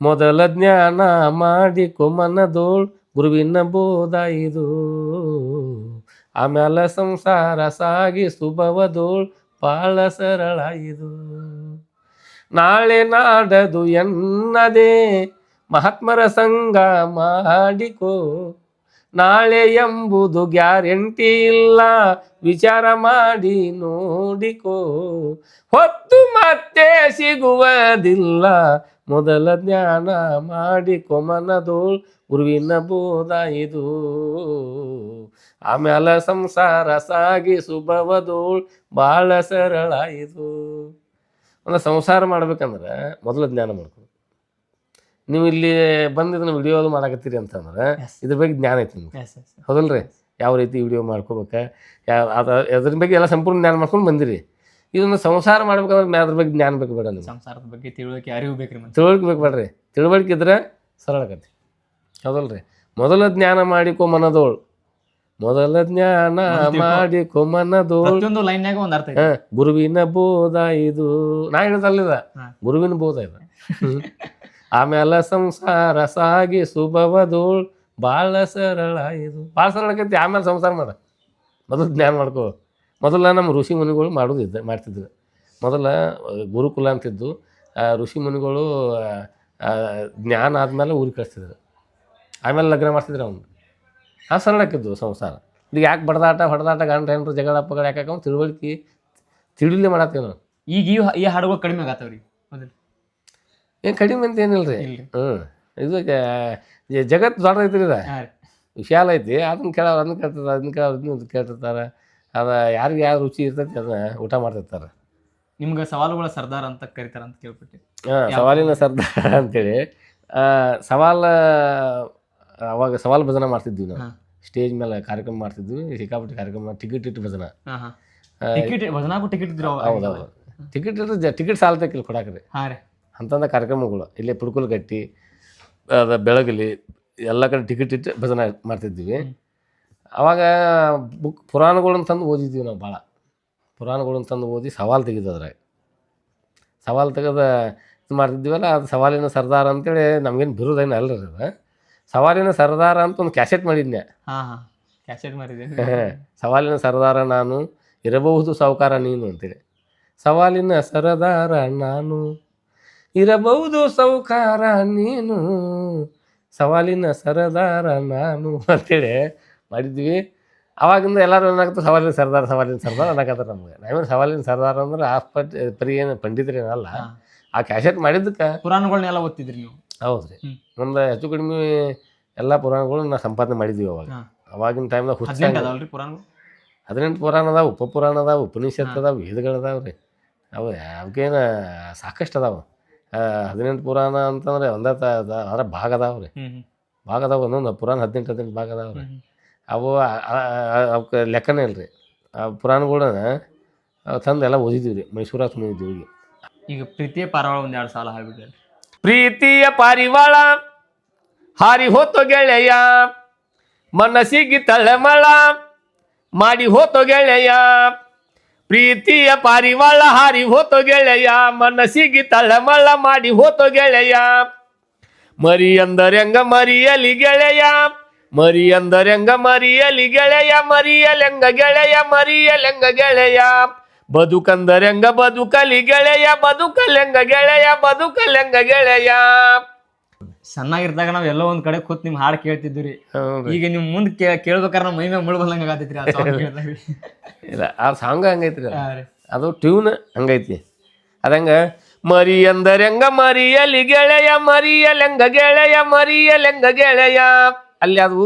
ಮೊದಲ ಜ್ಞಾನ ಮಾಡಿ ಕೊಮ್ಮನದೋಳ್ ಗುರುವಿನ ಬೋಧ ಆಮೇಲೆ ಸಂಸಾರ ಸಾಗಿ ಸುಭವದೋಳ್ ಪಾಳ ಸರಳಾಯಿದು ನಾಳೆ ನಾಡದು ಎನ್ನದೇ ಮಹಾತ್ಮರ ಸಂಗ ಮಾಡಿಕೋ ನಾಳೆ ಎಂಬುದು ಗ್ಯಾರಂಟಿ ಇಲ್ಲ. ವಿಚಾರ ಮಾಡಿ ನೋಡಿಕೋ. ಹೊತ್ತು ಮತ್ತೆ ಸಿಗುವುದಿಲ್ಲ. ಮೊದಲ ಜ್ಞಾನ ಮಾಡಿಕೊ ಮನದೋಳ್. ಗುರುವಿನ ಬೋಧ ಇದು. ಆಮೇಲೆ ಸಂಸಾರ ಸಾಗಿ ಸುಭವದೋಳ್ ಬಾಳ ಸರಳ ಇದು. ಒಂದು ಸಂಸಾರ ಮಾಡ್ಬೇಕಂದ್ರೆ ಮೊದಲು ಜ್ಞಾನ ಮಾಡ್ಕೊ. ನೀವು ಇಲ್ಲಿ ಬಂದು ಇದನ್ನ ವಿಡಿಯೋ ಮಾಡಕತ್ತೀರಿ ಅಂತಂದ್ರೆ. ಇದ್ರ ಬಗ್ಗೆ ಜ್ಞಾನ ಐತಿ ನಿಮ್ಗೆ. ಹೌದಲ್ರಿ? ಯಾವ ರೀತಿ ವಿಡಿಯೋ ಮಾಡ್ಕೋಬೇಕು? ಯಾವ ಅದ ಅದ್ರ ಬಗ್ಗೆ ಎಲ್ಲ ಸಂಪೂರ್ಣ ಜ್ಞಾನ ಮಾಡ್ಕೊಂಡು ಬಂದಿರಿ. ಇದನ್ನ ಸಂಸಾರ ಮಾಡ್ಬೇಕಂದ್ರೆ ಅದ್ರ ಬಗ್ಗೆ ಜ್ಞಾನ ಬೇಕು ಬೇಡ ನಿಮ್ಗೆ. ಸಂಸಾರದ ಬಗ್ಗೆ ತಿಳುವಳಿಕೆ ಅರಿವು ಬೇಕ್ರಿ ಮತ್ತೆ ತಿಳುವಳಿಕೆ ಬೇಕು ಬೇಡ್ರಿ. ತಿಳುವಳಿಕೆ ಇದ್ರೆ ಸರಳ ಆಗತ್ತೆ. ಹೌದಲ್ರಿ? ಮೊದಲ ಜ್ಞಾನ ಮಾಡಿಕೊ ಮನದೋಳ್. ಮೊದಲ ಜ್ಞಾನ ಮಾಡಿ ಮಾಡಿಕೊ ಮನದೋಳ್. ಪ್ರತಿಯೊಂದು ಲೈನ್ಯಾಗ ಒಂದು ಅರ್ಥ ಗುರುವಿನ ಬೋಧ ಇದು. ನಾ ಹೇಳದಲ್ಲಿದ. ಗುರುವಿನ ಬೋಧ ಇದು. ಆಮೇಲೆ ಸಂಸಾರ ಸಾಗಿ ಸುಭವದು ಭಾಳ ಸರಳ ಇದು ಭಾಳ ಸರಳ ಆಗೈತಿ ಆಮೇಲೆ ಸಂಸಾರ ಮಾಡ ಮೊದಲು ಜ್ಞಾನ ಮಾಡ್ಕೋ. ಮೊದಲ ನಮ್ಮ ಋಷಿ ಮುನಿಗಳು ಮಾಡೋದಿದ್ದ ಮಾಡ್ತಿದ್ರು ಮೊದಲ ಗುರುಕುಲ ಅಂತಿದ್ದು ಋಷಿ ಮುನಿಗಳು ಜ್ಞಾನ ಆದಮೇಲೆ ಊರಿಗೆ ಕಳಿಸ್ತಿದ್ರು. ಆಮೇಲೆ ಲಗ್ನ ಮಾಡ್ತಿದ್ರು ಅವನು. ಆ, ಸರಳ ಆಕಿದ್ದು ಸಂಸಾರ. ಈಗ ಯಾಕೆ ಬಡದಾಟ, ಹೊಡೆದಾಟ, ಗಂಡ, ಹೆಂಡ್ರು, ಜಗಳ ಪಗಳ ಯಾಕೆ ತಿಳುವಳಿಕೆ ತಿಳಿಲಿ ಮಾಡತ್ತೀವಿ ನಾವು. ಈಗ ಈ ಹಾಡುಗಳು ಕಡಿಮೆ ಆಗತ್ತವ್ರಿ. ಏನು ಕಡಿಮೆ ಅಂತ ಏನಿಲ್ಲ ರೀ ಹ್ಞೂ. ಇದು ಜಗತ್ತು ದೊಡ್ಡದೈತಿ ಇದು. ಹಾ ವಿಶಾಲ ಐತಿ. ಅದನ್ನ ಕೇಳೋರು ಅದನ್ನ ಕೇಳ್ತಾರೆ ಅದನ್ನ ಕೇಳೋರು ಅದನ್ನ ಕೇಳ್ತಿರ್ತಾರೆ. ಅದು ಯಾರಿಗೆ ಯಾರು ರುಚಿ ಇರ್ತೈತಿ ಅದನ್ನ ಊಟ ಮಾಡ್ತಿರ್ತಾರೆ. ನಿಮ್ಗೆ ಸವಾಲುಗಳ ಸರ್ದಾರ್ ಅಂತ ಕರೀತಾರೆ ಅಂತ ಕೇಳ್ಬಿಟ್ಟು ಹಾಂ ಸವಾಲಿನ ಸರ್ದಾರ್ ಅಂತೇಳಿ. ಸವಾಲು ಸವಾಲ ಅವಾಗ ಸವಾಲ್ ಭಜನ ಮಾಡ್ತಿದ್ವಿ ನಾವು. ಸ್ಟೇಜ್ ಮೇಲೆ ಕಾರ್ಯಕ್ರಮ ಮಾಡ್ತಿದ್ವಿ. ಸಿಕ್ಕಾಪಟ್ಟೆ ಕಾರ್ಯಕ್ರಮ ಟಿಕೆಟ್ ಇಟ್ಟು ಭಜನ. ಟಿಕೆಟ್ ಭಜನಾಗೂ ಟಿಕೆಟ್ ಇದ್ರು ಹೌದೌದು. ಟಿಕೆಟ್ ಇಟ್ಟು ಟಿಕೆಟ್ ಸಾಲ್ತಕ್ಕಿಲ್ಲ ಕೊಡಾಕ್ರಿ. ಹಾಂ ರೀ. ಅಂತಂದ ಕಾರ್ಯಕ್ರಮಗಳು. ಇಲ್ಲೇ ಪುಡ್ಕುಲ್ಗಟ್ಟಿ ಅದು ಬೆಳಗಲಿ ಎಲ್ಲ ಕಡೆ ಟಿಕೆಟ್ ಇಟ್ಟು ಭಜನೆ ಮಾಡ್ತಿದ್ವಿ. ಅವಾಗ ಬುಕ್ ಪುರಾಣಗಳನ್ನ ತಂದು ಓದಿದ್ವಿ ನಾವು ಭಾಳ ಪುರಾಣಗಳನ್ನ ತಂದು ಓದಿ ಸವಾಲು ತೆಗೆದು ಅದ್ರಾಗ. ಸವಾಲು ತೆಗೆದ ಇದು ಮಾಡ್ತಿದ್ವಲ್ಲ ಅದು ಸವಾಲಿನ ಸರ್ದಾರ ಅಂತೇಳಿ ನಮಗೇನು ಬಿರುದೇನು ರೀ ಅದು. ಸವಾಲಿನ ಸರ್ದಾರ ಅಂತ ಒಂದು ಕ್ಯಾಸೆಟ್ ಮಾಡಿದ್ನೆ ಹಾ ಹಾ. ಕ್ಯಾಸೆಟ್ ಮಾಡಿದ್ದೆ ಸವಾಲಿನ ಸರ್ದಾರ ನಾನು ಇರಬಹುದು ಸಾವುಕಾರ ನೀನು ಅಂತೇಳಿ. ಸವಾಲಿನ ಸರದಾರ ನಾನು ಇರಬಹುದು ಸೌಕಾರ ನೀನು. ಸವಾಲಿನ ಸರದಾರ ನಾನು ಅಂತೇಳಿ ಮಾಡಿದ್ವಿ. ಅವಾಗಿಂದ ಎಲ್ಲರೂ ಏನಾಗುತ್ತೆ? ಸವಾಲಿನ ಸರ್ದಾರ್ ಸವಾಲಿನ ಸರ್ದಾರ್ ಅನ್ನಕತ್ತಾರ ನಮ್ಗೆ. ನಾವೇನು ಸವಾಲಿನ ಸರ್ದಾರ್ ಅಂದ್ರೆ ಆ ಪಟ್ ಪರಿ ಏನು ಪಂಡಿತರೇನಲ್ಲ. ಆ ಕ್ಯಾಸೆಟ್ ಮಾಡಿದ್ದಕ್ಕೆ. ಪುರಾಣಗಳನ್ನೆಲ್ಲ ಓದ್ತಿದ್ರಿ ನೀವು? ಹೌದ್ರಿ. ನಮ್ದು ಹೆಚ್ಚು ಕಡಿಮೆ ಎಲ್ಲ ಪುರಾಣಗಳು ನಾವು ಸಂಪಾದನೆ ಮಾಡಿದ್ವಿ ಅವಾಗ. ಅವಾಗಿನ ಟೈಮ್ದಾಗ ಹುಚ್ಚ ಹದಿನೆಂಟು ಪುರಾಣ ಅದಾವೆ ಉಪ ಪುರಾಣ ಅದಾವ ಉಪನಿಷತ್ ಅದಾವ ವೇದಗಳು ಅದಾವ ರೀ ಅವು ಅವಕ್ಕೇನು ಸಾಕಷ್ಟು ಅದಾವ. ಹದಿನೆಂಟು ಪುರಾಣ ಅಂತಂದ್ರೆ ಒಂದೇ ತ ಅದ- ಭಾಗ ಅದಾವ್ರಿ. ರೀ ಭಾಗ ಅದಾವ ಒಂದೊಂದು ಪುರಾಣ ಹದಿನೆಂಟು ಹದಿನೆಂಟು ಭಾಗ ಅದಾವ್ರಿ. ರೀ ಅವು ಅವಕ್ಕೆ ಲೆಕ್ಕನೇ ಇಲ್ಲ ರೀ ಆ ಪುರಾಣಗಳನ್ನ ತಂದು ಎಲ್ಲ ಓದಿದ್ವಿ ರೀ ಮೈಸೂರಾಗ ತುಂಬಿದ್ದೀವಿ ಈಗ ಪ್ರೀತಿಯ ಪಾರಿವಾಳ ಒಂದು ಎರಡು ಸಾಲ ಪ್ರೀತಿಯ ಪಾರಿವಾಳ ಹಾರಿ ಹೋತೋ ಗೆಳೆಯ ಮನಸ್ಸಿಗೆ ತಳಮಳ ಮಾಡಿ ಹೋತೋ ಗೆಳೆಯ. ಪ್ರೀತಿಯ ಪಾರಿವಾಳ ಹಾರಿ ಹೋತೋ ಗೆಳೆಯ, ಮನಸ್ಸಿಗೆ ತಳಮಳ ಮಾಡಿ ಹೋತೋ ಗೆಳೆಯ. ಮರಿ ಅಂದರೆಂಗ ಮರಿಯಲಿ ಗೆಳೆಯ, ಮರಿ ಅಂದರೆಂಗ ಮರಿಯಲಿ ಗೆಳೆಯ, ಮರಿಯಲೆಂಗ ಗೆಳೆಯ ಮರಿಯಲೆಂಗ ಗೆಳೆಯ. ಬದುಕಂದರೆಂಗ ಬದುಕಲಿ ಗೆಳೆಯ, ಬದುಕಲೆಂಗ ಗೆಳೆಯ ಬದುಕಲೆಂಗ ಗೆಳೆಯ. ಸಣ್ಣಾಗಿರ್ದಾಗ ನಾವ್ ಎಲ್ಲೋ ಒಂದ್ ಕಡೆ ಕೂತ್ ನಿಮ್ ಹಾಡ್ ಕೇಳ್ತಿದ್ವಿ ರೀ ಈಗ ನಿಮ್ ಮುಂದ್ ಕೇಳ್ಬೇಕಾರ ಕೇಳ್ಬೇಕಾರೆ ನಮ್ಮ ಮೈ ಮ್ಯಾಗ ಮುಳು ಬಂದಂಗ ಆಗತೈತ್ರಿ ಆ song ಕೇಳ್ದಾಗ. ಇಲ್ಲ ಆ ಸಾಂಗ್ ಹಂಗೈತ್ರಿ ಅದು. ಹಾ ರೀ. ಅದು ಟ್ಯೂನ್ ಹಂಗೈತಿ ಅದಂಗ ಮರಿ ಅಂದರೆಂಗ ಮರಿಯಲಿ ಗೆಳೆಯ ಮರಿಯಲೆಂಗ ಗೆಳೆಯ ಮರಿಯಲೆಂಗ ಗೆಳೆಯ ಅಲ್ಲಿ ಅದು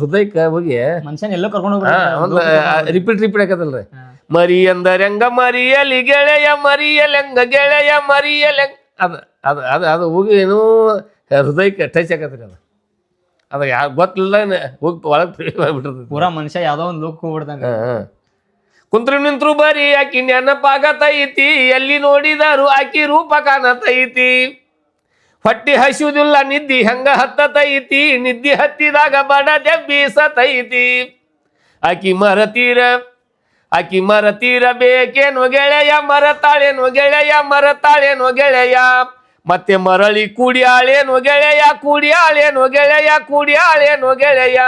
ಹೃದಯಕ್ಕೆ ಹೋಗಿ ಮನುಷ್ಯನ್ ಎಲ್ಲೋ ಕರ್ಕೊಂಡು ಹಾ, ಹೋಗ್ಬಿಡ್ತಾರೆ. ಒಂದು ರಿಪೀಟ್ ರಿಪೀಟ್ ಆಕತ್ತಲ್ರಿ. ಮರಿ ಅಂದರೆಂಗ ಮರಿಯಲಿ ಗೆಳೆಯ ಮರಿಯಲೆಂಗ ಗೆಳೆಯ ಮರಿಯಲೆಂಗ ಅದು ಅದು ಅದು ಅದು ಹೋಗಿ ಏನೋ ಹೃದಯಕ್ಕೆ ಟಚ್ ಆಗತ್ತೆ ಅದು. ಅದು ಯಾ ಗೊತ್ತಿಲ್ಲ ಹೋಗಿ ಒಳಗೆ ಬಿಟ್ಟಿರ್ತದೆ ಪೂರಾ ಮನುಷ್ಯ ಯಾವುದೋ ಒಂದು ಲೋಕ ಹೋಗ್ಬಿಡ್ದಂಗೆ ಕುಂತ್ರು ನಿಂತ್ರು ಬರೀ ಆಕಿ ನೆನಪಾಗತೈತಿ ಎಲ್ಲಿ ನೋಡಿದರು ಆಕಿ ರೂಪ ಕಾಣತೈತಿ ಹೊಟ್ಟಿ ಹಸಿಯುವುದಿಲ್ಲ ನಿದ್ದಿ ಹೆಂಗ ಹತ್ತತೈತಿ ನಿದ್ದಿ ಹತ್ತಿದಾಗ ಬಡ ದೆಬ್ಬೀಸತೈತಿ ಆಕಿ ಮರತೀರ ಆಕಿ ಮರತೀರ ಬೇಕೇನು ಗೆಳೆಯ ಮರತಾಳೇನು ಗೆಳೆಯ ಮರತಾಳೇನು ಗೆಳೆಯ. ಮತ್ತೆ ಮರಳಿ ಕೂಡ್ಯಾಳೇನೋ ಗೆಳೆಯ ಕೂಡ್ಯಾಳೇನೋ ಗೆಳೆಯ ಕೂಡ್ಯಾಳೇನೋ ಗೆಳೆಯ?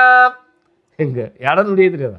ಹಿಂಗೆ ಯಾಡ ನುಡಿಯಿದ್ರಿ ಅದ?